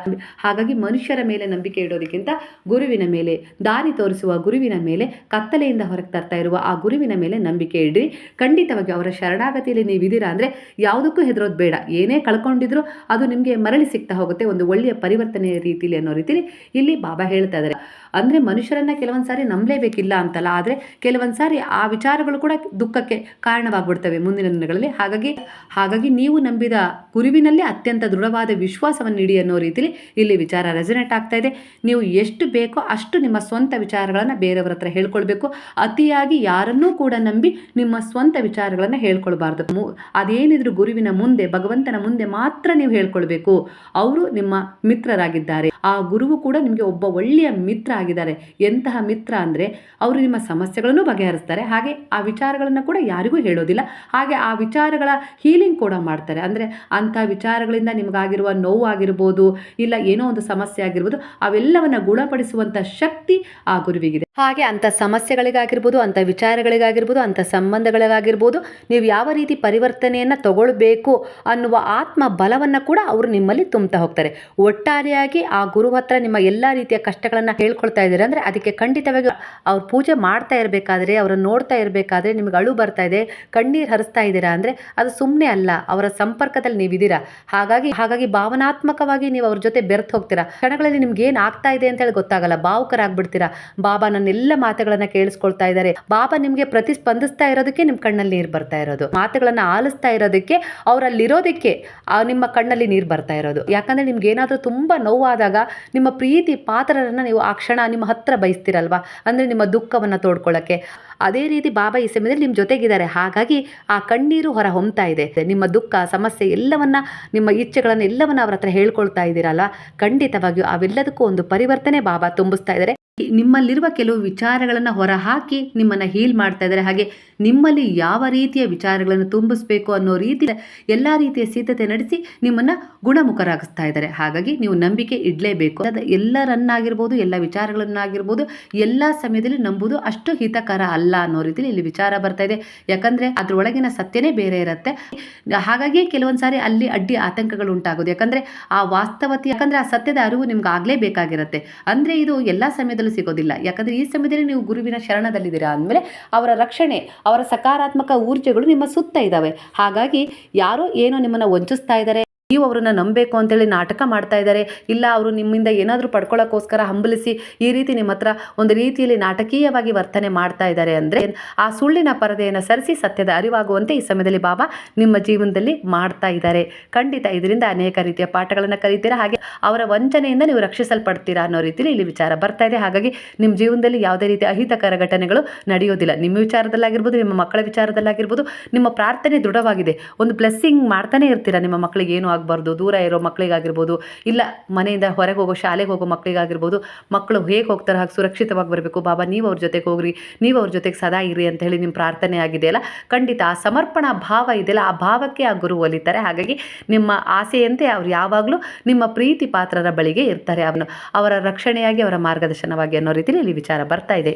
ಹಾಗಾಗಿ ಮನುಷ್ಯರ ಮೇಲೆ ನಂಬಿಕೆ ಇಡೋದಕ್ಕಿಂತ ಗುರುವಿನ ಮೇಲೆ, ದಾರಿ ತೋರಿಸುವ ಗುರುವಿನ ಮೇಲೆ, ಕತ್ತಲೆಯಿಂದ ಹೊರಗೆ ತರ್ತಾ ಇರುವ ಆ ಗುರುವಿನ ಮೇಲೆ ನಂಬಿಕೆ ಇಡ್ರಿ. ಖಂಡಿತವಾಗಿ ಅವರ ಶರಣಾಗತಿಯಲ್ಲಿ ನೀವು ಇದ್ದೀರಾ ಅಂದರೆ ಯಾವುದಕ್ಕೂ ಹೆದರೋದು ಬೇಡ. ಏನೇ ಕಳ್ಕೊಂಡಿದ್ರು ಅದು ನಿಮಗೆ ಮರಳಿ ಸಿಗ್ತಾ ಹೋಗುತ್ತೆ. ಒಂದು ಒಳ್ಳೆಯ ಪರಿವರ್ತನೆಯ ರೀತಿಯಲ್ಲಿ ಅನ್ನೋ ರೀತಿಯಲ್ಲಿ ಇಲ್ಲಿ ಬಾಬಾ ಹೇಳ್ತಾ ಇದ್ದಾರೆ. ಅಂದರೆ ಮನುಷ್ಯರನ್ನ ಕೆಲವೊಂದು ಸಾರಿ ನಂಬಲೇಬೇಕಿಲ್ಲ ಅಂತಲ್ಲ, ಆದರೆ ಕೆಲವೊಂದು ಸಾರಿ ಆ ವಿಚಾರಗಳು ಕೂಡ ದುಃಖಕ್ಕೆ ಕಾರಣವಾಗ್ಬಿಡ್ತವೆ ಮುಂದಿನ ದಿನಗಳಲ್ಲಿ. ಹಾಗಾಗಿ ಹಾಗಾಗಿ ನೀವು ನಂಬಿದ ಗುರುವಿನಲ್ಲಿ ಅತ್ಯಂತ ದೃಢವಾದ ವಿಶ್ವಾಸವನ್ನು ನೀಡಿ ಅನ್ನೋ ರೀತಿಯಲ್ಲಿ ಇಲ್ಲಿ ವಿಚಾರ ರೆಸನೇಟ್ ಆಗ್ತಾ ಇದೆ. ನೀವು ಎಷ್ಟು ಬೇಕೋ ಅಷ್ಟು ನಿಮ್ಮ ಸ್ವಂತ ವಿಚಾರಗಳನ್ನು ಬೇರೆಯವರ ಹತ್ರ ಹೇಳ್ಕೊಳ್ಬೇಕು. ಅತಿಯಾಗಿ ಯಾರನ್ನೂ ಕೂಡ ನಂಬಿ ನಿಮ್ಮ ಸ್ವಂತ ವಿಚಾರಗಳನ್ನು ಹೇಳ್ಕೊಳ್ಬಾರ್ದು. ಅದೇನಿದ್ರು ಗುರುವಿನ ಮುಂದೆ, ಭಗವಂತನ ಮುಂದೆ ಮಾತ್ರ ನೀವು ಹೇಳ್ಕೊಳ್ಬೇಕು. ಅವರು ನಿಮ್ಮ ಮಿತ್ರರಾಗಿದ್ದಾರೆ. ಆ ಗುರುವು ಕೂಡ ನಿಮಗೆ ಒಬ್ಬ ಒಳ್ಳೆಯ ಮಿತ್ರ ಆಗಿದ್ದಾರೆ. ಎಂತಹ ಮಿತ್ರ ಅಂದರೆ ಅವರು ನಿಮ್ಮ ಸಮಸ್ಯೆಗಳನ್ನು ಬಗೆಹರಿಸ್ತಾರೆ. ಹಾಗೆ ಆ ವಿಚಾರಗಳನ್ನು ಕೂಡ ಯಾರಿಗೂ ಹೇಳೋದಿಲ್ಲ. ಹಾಗೆ ಆ ವಿಚಾರಗಳ ಹೀಲಿಂಗ್ ಕೂಡ ಮಾಡ್ತಾರೆ. ಅಂದರೆ ಅಂಥ ವಿಚಾರಗಳಿಂದ ನಿಮಗಾಗಿರುವ ನೋವು ಆಗಿರ್ಬೋದು, ಇಲ್ಲ ಏನೋ ಒಂದು ಸಮಸ್ಯೆ ಆಗಿರ್ಬೋದು, ಅವೆಲ್ಲವನ್ನು ಗುಣಪಡಿಸುವಂಥ ಶಕ್ತಿ ಆ ಗುರುವಿಗಿದೆ. ಹಾಗೆ ಅಂಥ ಸಮಸ್ಯೆಗಳಿಗಾಗಿರ್ಬೋದು, ಅಂಥ ವಿಚಾರಗಳಿಗಾಗಿರ್ಬೋದು, ಅಂಥ ಸಂಬಂಧಗಳಿಗಾಗಿರ್ಬೋದು, ನೀವು ಯಾವ ರೀತಿ ಪರಿವರ್ತನೆಯನ್ನು ತಗೊಳ್ಬೇಕು ಅನ್ನುವ ಆತ್ಮ ಬಲವನ್ನು ಕೂಡ ಅವರು ನಿಮ್ಮಲ್ಲಿ ತುಂಬ್ತಾ ಹೋಗ್ತಾರೆ. ಒಟ್ಟಾರೆಯಾಗಿ ಆ ಗುರು ಹತ್ರ ನಿಮ್ಮ ಎಲ್ಲ ರೀತಿಯ ಕಷ್ಟಗಳನ್ನು ಹೇಳ್ಕೊಳ್ಳೋ ಕೇಳ್ಕೊಳ್ತಾ ಇದ್ದೀರಾ. ಅಂದರೆ ಅದಕ್ಕೆ ಖಂಡಿತವಾಗಿ ಅವ್ರು ಪೂಜೆ ಮಾಡ್ತಾ ಇರಬೇಕಾದ್ರೆ, ಅವರನ್ನು ನೋಡ್ತಾ ಇರಬೇಕಾದ್ರೆ ನಿಮಗೆ ಅಳು ಬರ್ತಾ ಇದೆ, ಕಣ್ಣೀರು ಹರಿಸ್ತಾ ಇದ್ದೀರಾ ಅಂದರೆ ಅದು ಸುಮ್ಮನೆ ಅಲ್ಲ, ಅವರ ಸಂಪರ್ಕದಲ್ಲಿ ನೀವಿದ್ದೀರಾ? ಹಾಗಾಗಿ ಹಾಗಾಗಿ ಭಾವನಾತ್ಮಕವಾಗಿ ನೀವು ಅವ್ರ ಜೊತೆ ಬೆರ್ತು ಹೋಗ್ತೀರಾ? ಕ್ಷಣಗಳಲ್ಲಿ ನಿಮ್ಗೆ ಏನು ಆಗ್ತಾ ಇದೆ ಅಂತ ಹೇಳಿ ಗೊತ್ತಾಗಲ್ಲ, ಭಾವುಕರಾಗ್ಬಿಡ್ತೀರಾ? ಬಾಬಾ ನನ್ನೆಲ್ಲ ಮಾತುಗಳನ್ನು ಕೇಳಿಸ್ಕೊಳ್ತಾ ಇದ್ದಾರೆ. ಬಾಬಾ ನಿಮಗೆ ಪ್ರತಿಸ್ಪಂದಿಸ್ತಾ ಇರೋದಕ್ಕೆ ನಿಮ್ಮ ಕಣ್ಣಲ್ಲಿ ನೀರು ಬರ್ತಾ ಇರೋದು. ಮಾತುಗಳನ್ನ ಆಲಿಸ್ತಾ ಇರೋದಕ್ಕೆ ಅವರಲ್ಲಿರೋದಕ್ಕೆ ನಿಮ್ಮ ಕಣ್ಣಲ್ಲಿ ನೀರು ಬರ್ತಾ ಇರೋದು. ಯಾಕಂದ್ರೆ ನಿಮ್ಗೆ ಏನಾದರೂ ತುಂಬ ನೋವಾದಾಗ ನಿಮ್ಮ ಪ್ರೀತಿ ಪಾತ್ರರನ್ನ ನೀವು ಆ ಕ್ಷಣ ನಿಮ್ಮ ಹತ್ರ ಬಯಸ್ತಿರಲ್ವಾ? ಅಂದರೆ ನಿಮ್ಮ ದುಃಖವನ್ನು ತೋಡ್ಕೊಳ್ಳೋಕ್ಕೆ ಅದೇ ರೀತಿ ಬಾಬಾ ಈ ಸಮಯದಲ್ಲಿ ನಿಮ್ಮ ಜೊತೆಗಿದ್ದಾರೆ. ಹಾಗಾಗಿ ಆ ಕಣ್ಣೀರು ಹೊರ ಹೊಮ್ತಾ ಇದೆ. ನಿಮ್ಮ ದುಃಖ, ಸಮಸ್ಯೆ ಎಲ್ಲವನ್ನ, ನಿಮ್ಮ ಇಚ್ಛೆಗಳನ್ನು ಎಲ್ಲವನ್ನು ಅವರ ಹತ್ರ ಹೇಳ್ಕೊಳ್ತಾ ಇದ್ದೀರಲ್ಲ ಖಂಡಿತವಾಗಿಯೂ ಅವೆಲ್ಲದಕ್ಕೂ ಒಂದು ಪರಿವರ್ತನೆ ಬಾಬಾ ತುಂಬಿಸ್ತಾ ಇದ್ದಾರೆ. ನಿಮ್ಮಲ್ಲಿರುವ ಕೆಲವು ವಿಚಾರಗಳನ್ನು ಹೊರಹಾಕಿ ನಿಮ್ಮನ್ನು ಹೀಲ್ ಮಾಡ್ತಾ ಇದ್ದಾರೆ. ಹಾಗೆ ನಿಮ್ಮಲ್ಲಿ ಯಾವ ರೀತಿಯ ವಿಚಾರಗಳನ್ನು ತುಂಬಿಸಬೇಕು ಅನ್ನೋ ರೀತಿ ಎಲ್ಲ ರೀತಿಯ ಸಿದ್ಧತೆ ನಡೆಸಿ ನಿಮ್ಮನ್ನು ಗುಣಮುಖರಾಗಿಸ್ತಾ ಇದ್ದಾರೆ. ಹಾಗಾಗಿ ನೀವು ನಂಬಿಕೆ ಇಡಲೇಬೇಕು. ಅದು ಎಲ್ಲರನ್ನಾಗಿರ್ಬೋದು, ಎಲ್ಲ ವಿಚಾರಗಳನ್ನಾಗಿರ್ಬೋದು, ಎಲ್ಲ ಸಮಯದಲ್ಲಿ ನಂಬುದು ಅಷ್ಟು ಹಿತಕರ ಅಲ್ಲ ಅನ್ನೋ ರೀತಿಯಲ್ಲಿ ಇಲ್ಲಿ ವಿಚಾರ ಬರ್ತಾ ಇದೆ. ಯಾಕಂದರೆ ಅದರೊಳಗಿನ ಸತ್ಯನೇ ಬೇರೆ ಇರುತ್ತೆ. ಹಾಗಾಗಿ ಕೆಲವೊಂದು ಸಾರಿ ಅಲ್ಲಿ ಅಡ್ಡಿ ಆತಂಕಗಳು ಉಂಟಾಗೋದು. ಯಾಕಂದರೆ ಆ ವಾಸ್ತವತೆ, ಯಾಕಂದರೆ ಆ ಸತ್ಯದ ಅರಿವು ನಿಮ್ಗೆ ಆಗಲೇಬೇಕಾಗಿರುತ್ತೆ. ಅಂದರೆ ಇದು ಎಲ್ಲ ಸಮಯದಲ್ಲೂ ಸಿಗೋದಿಲ್ಲ. ಯಾಕಂದರೆ ಈ ಸಮಯದಲ್ಲಿ ನೀವು ಗುರುವಿನ ಶರಣದಲ್ಲಿದ್ದೀರಾ ಅಂದಮೇಲೆ ಅವರ ರಕ್ಷಣೆ, ಅವರ ಸಕಾರಾತ್ಮಕ ಊರ್ಜೆಗಳು ನಿಮ್ಮ ಸುತ್ತ ಇದ್ದಾವೆ. ಹಾಗಾಗಿ ಯಾರೋ ಏನೋ ನಿಮ್ಮನ್ನು ವಂಚಿಸ್ತಾ ಇದ್ದಾರೆ. ನೀವು ಅವರನ್ನು ನಂಬಬೇಕು ಅಂತೇಳಿ ನಾಟಕ ಮಾಡ್ತಾ ಇದ್ದಾರೆ. ಇಲ್ಲ, ಅವರು ನಿಮ್ಮಿಂದ ಏನಾದರೂ ಪಡ್ಕೊಳ್ಳೋಕ್ಕೋಸ್ಕರ ಹಂಬಲಿಸಿ ಈ ರೀತಿ ನಿಮ್ಮ ಹತ್ರ ಒಂದು ರೀತಿಯಲ್ಲಿ ನಾಟಕೀಯವಾಗಿ ವರ್ತನೆ ಮಾಡ್ತಾ ಇದ್ದಾರೆ ಅಂದರೆ ಆ ಸುಳ್ಳಿನ ಪರದೆಯನ್ನು ಸರಿಸಿ ಸತ್ಯದ ಅರಿವಾಗುವಂತೆ ಈ ಸಮಯದಲ್ಲಿ ಬಾಬಾ ನಿಮ್ಮ ಜೀವನದಲ್ಲಿ ಮಾಡ್ತಾ ಇದ್ದಾರೆ. ಖಂಡಿತ ಇದರಿಂದ ಅನೇಕ ರೀತಿಯ ಪಾಠಗಳನ್ನು ಕಲಿತೀರಾ? ಹಾಗೆ ಅವರ ವಂಚನೆಯಿಂದ ನೀವು ರಕ್ಷಿಸಲ್ಪಡ್ತೀರಾ ಅನ್ನೋ ರೀತಿಯಲ್ಲಿ ಇಲ್ಲಿ ವಿಚಾರ ಬರ್ತಾ ಇದೆ. ಹಾಗಾಗಿ ನಿಮ್ಮ ಜೀವನದಲ್ಲಿ ಯಾವುದೇ ರೀತಿಯ ಅಹಿತಕರ ಘಟನೆಗಳು ನಡೆಯೋದಿಲ್ಲ. ನಿಮ್ಮ ವಿಚಾರದಲ್ಲಾಗಿರ್ಬೋದು, ನಿಮ್ಮ ಮಕ್ಕಳ ವಿಚಾರದಲ್ಲಾಗಿರ್ಬೋದು, ನಿಮ್ಮ ಪ್ರಾರ್ಥನೆ ದೃಢವಾಗಿದೆ. ಒಂದು ಬ್ಲೆಸ್ಸಿಂಗ್ ಮಾಡ್ತಾನೆ ಇರ್ತೀರಾ ನಿಮ್ಮ ಮಕ್ಕಳಿಗೆ ಏನು ಆಗಬಾರ್ದು, ದೂರ ಇರೋ ಮಕ್ಕಳಿಗಾಗಿರ್ಬೋದು ಇಲ್ಲ ಮನೆಯಿಂದ ಹೊರಗೆ ಹೋಗೋ, ಶಾಲೆಗೆ ಹೋಗೋ ಮಕ್ಕಳಿಗಾಗಿರ್ಬೋದು ಮಕ್ಕಳು ಹೇಗೆ ಹೋಗ್ತಾರೆ ಹಾಗೆ ಸುರಕ್ಷಿತವಾಗಿ ಬರಬೇಕು. ಬಾಬಾ, ನೀವು ಅವ್ರ ಜೊತೆಗೆ ಹೋಗ್ರಿ, ನೀವು ಅವ್ರ ಜೊತೆಗೆ ಸದಾ ಇರಿ ಅಂತ ಹೇಳಿ ನಿಮ್ಮ ಪ್ರಾರ್ಥನೆ ಆಗಿದೆಯಲ್ಲ ಖಂಡಿತ ಆ ಸಮರ್ಪಣಾ ಭಾವ ಇದೆಯಲ್ಲ ಆ ಭಾವಕ್ಕೆ ಆ ಗುರು ಒಲಿತಾರೆ. ಹಾಗಾಗಿ ನಿಮ್ಮ ಆಸೆಯಂತೆ ಅವ್ರು ಯಾವಾಗಲೂ ನಿಮ್ಮ ಪ್ರೀತಿ ಪಾತ್ರರ ಬಳಿಗೆ ಇರ್ತಾರೆ ಅವನು. ಅವರ ರಕ್ಷಣೆಯಾಗಿ ಅವರ ಮಾರ್ಗದರ್ಶನವಾಗಿ ಅನ್ನೋ ರೀತಿಯಲ್ಲಿ ಇಲ್ಲಿ ವಿಚಾರ ಬರ್ತಾ ಇದೆ.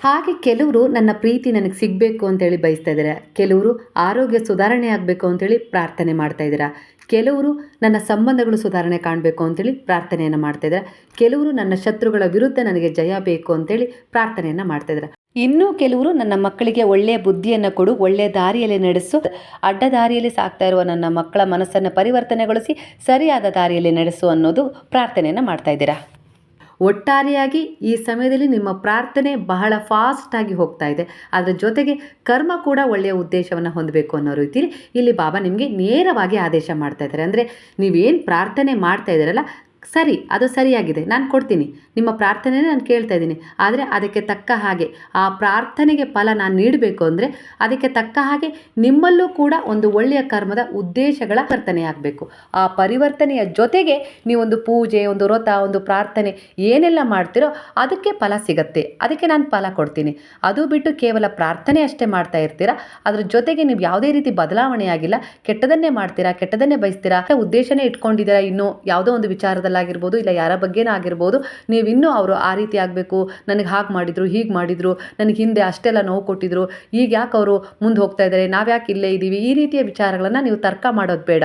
ಹಾಗೆ ಕೆಲವರು ನನ್ನ ಪ್ರೀತಿ ನನಗೆ ಸಿಗಬೇಕು ಅಂತೇಳಿ ಬಯಸ್ತಾ ಇದ್ದಾರೆ ಕೆಲವರು ಆರೋಗ್ಯ ಸುಧಾರಣೆ ಆಗಬೇಕು ಅಂತೇಳಿ ಪ್ರಾರ್ಥನೆ ಮಾಡ್ತಾ ಇದ್ದೀರಾ ಕೆಲವರು ನನ್ನ ಸಂಬಂಧಗಳು ಸುಧಾರಣೆ ಕಾಣಬೇಕು ಅಂತೇಳಿ ಪ್ರಾರ್ಥನೆಯನ್ನು ಮಾಡ್ತಾ ಇದ್ದಾರೆ ಕೆಲವರು ನನ್ನ ಶತ್ರುಗಳ ವಿರುದ್ಧ ನನಗೆ ಜಯ ಬೇಕು ಅಂತೇಳಿ ಪ್ರಾರ್ಥನೆಯನ್ನು ಮಾಡ್ತಾ ಇದ್ದಾರೆ ಇನ್ನೂ ಕೆಲವರು ನನ್ನ ಮಕ್ಕಳಿಗೆ ಒಳ್ಳೆಯ ಬುದ್ಧಿಯನ್ನು ಕೊಡು ಒಳ್ಳೆಯ ದಾರಿಯಲ್ಲಿ ನಡೆಸು, ಅಡ್ಡ ದಾರಿಯಲ್ಲಿ ಸಾಕ್ತಾ ಇರುವ ನನ್ನ ಮಕ್ಕಳ ಮನಸ್ಸನ್ನು ಪರಿವರ್ತನೆಗೊಳಿಸಿ, ಸರಿಯಾದ ದಾರಿಯಲ್ಲಿ ನಡೆಸು ಅನ್ನೋದು ಪ್ರಾರ್ಥನೆಯನ್ನು ಮಾಡ್ತಾ ಇದ್ದೀರಾ? ಒಟ್ಟಾರೆಯಾಗಿ ಈ ಸಮಯದಲ್ಲಿ ನಿಮ್ಮ ಪ್ರಾರ್ಥನೆ ಬಹಳ ಫಾಸ್ಟಾಗಿ ಹೋಗ್ತಾ ಇದೆ. ಅದರ ಜೊತೆಗೆ ಕರ್ಮ ಕೂಡ ಒಳ್ಳೆಯ ಉದ್ದೇಶವನ್ನು ಹೊಂದಬೇಕು ಅನ್ನೋ ರೀತಿಯಲ್ಲಿ ಇಲ್ಲಿ ಬಾಬಾ ನಿಮಗೆ ನೇರವಾಗಿ ಆದೇಶ ಮಾಡ್ತಾ ಇದ್ದಾರೆ. ಅಂದರೆ ನೀವೇನು ಪ್ರಾರ್ಥನೆ ಮಾಡ್ತಾ ಇದ್ದೀರಲ್ಲ ಸರಿ, ಅದು ಸರಿಯಾಗಿದೆ. ನಾನು ಕೊಡ್ತೀನಿ. ನಿಮ್ಮ ಪ್ರಾರ್ಥನೆನೇ ನಾನು ಕೇಳ್ತಾ ಇದ್ದೀನಿ. ಆದರೆ ಅದಕ್ಕೆ ತಕ್ಕ ಹಾಗೆ ಆ ಪ್ರಾರ್ಥನೆಗೆ ಫಲ ನಾನು ನೀಡಬೇಕು ಅಂದರೆ ಅದಕ್ಕೆ ತಕ್ಕ ಹಾಗೆ ನಿಮ್ಮಲ್ಲೂ ಕೂಡ ಒಂದು ಒಳ್ಳೆಯ ಕರ್ಮದ ಉದ್ದೇಶಗಳ ಆಗಬೇಕು. ಆ ಪರಿವರ್ತನೆಯ ಜೊತೆಗೆ ನೀವೊಂದು ಪೂಜೆ, ಒಂದು ವ್ರತ, ಒಂದು ಪ್ರಾರ್ಥನೆ ಏನೆಲ್ಲ ಮಾಡ್ತೀರೋ ಅದಕ್ಕೆ ಫಲ ಸಿಗತ್ತೆ. ಅದಕ್ಕೆ ನಾನು ಫಲ ಕೊಡ್ತೀನಿ. ಅದು ಬಿಟ್ಟು ಕೇವಲ ಪ್ರಾರ್ಥನೆ ಅಷ್ಟೇ ಮಾಡ್ತಾ ಇರ್ತೀರಾ? ಅದ್ರ ಜೊತೆಗೆ ನೀವು ಯಾವುದೇ ರೀತಿ ಬದಲಾವಣೆ ಆಗಿಲ್ಲ. ಕೆಟ್ಟದನ್ನೇ ಮಾಡ್ತೀರಾ? ಕೆಟ್ಟದನ್ನೇ ಬಯಸ್ತೀರಾ? ಉದ್ದೇಶನೇ ಇಟ್ಕೊಂಡಿದ್ದೀರಾ? ಇನ್ನೂ ಯಾವುದೋ ಒಂದು ವಿಚಾರದಲ್ಲಾಗಿರ್ಬೋದು ಇಲ್ಲ ಯಾರ ಬಗ್ಗೆನೇ ಆಗಿರ್ಬೋದು ನೀವು ಇನ್ನೂ ಅವರು ಆ ರೀತಿ ಆಗಬೇಕು, ನನಗೆ ಹಾಗೆ ಮಾಡಿದರು, ಹೀಗೆ ಮಾಡಿದರು, ನನಗೆ ಹಿಂದೆ ಅಷ್ಟೆಲ್ಲ ನೋವು ಕೊಟ್ಟಿದ್ರು ಈಗ ಯಾಕೆ ಅವರು ಮುಂದೆ ಹೋಗ್ತಾ ಇದ್ದಾರೆ ನಾವ್ಯಾಕೆ ಇಲ್ಲೇ ಇದ್ದೀವಿ ಈ ರೀತಿಯ ವಿಚಾರಗಳನ್ನು ನೀವು ತರ್ಕ ಮಾಡೋದು ಬೇಡ.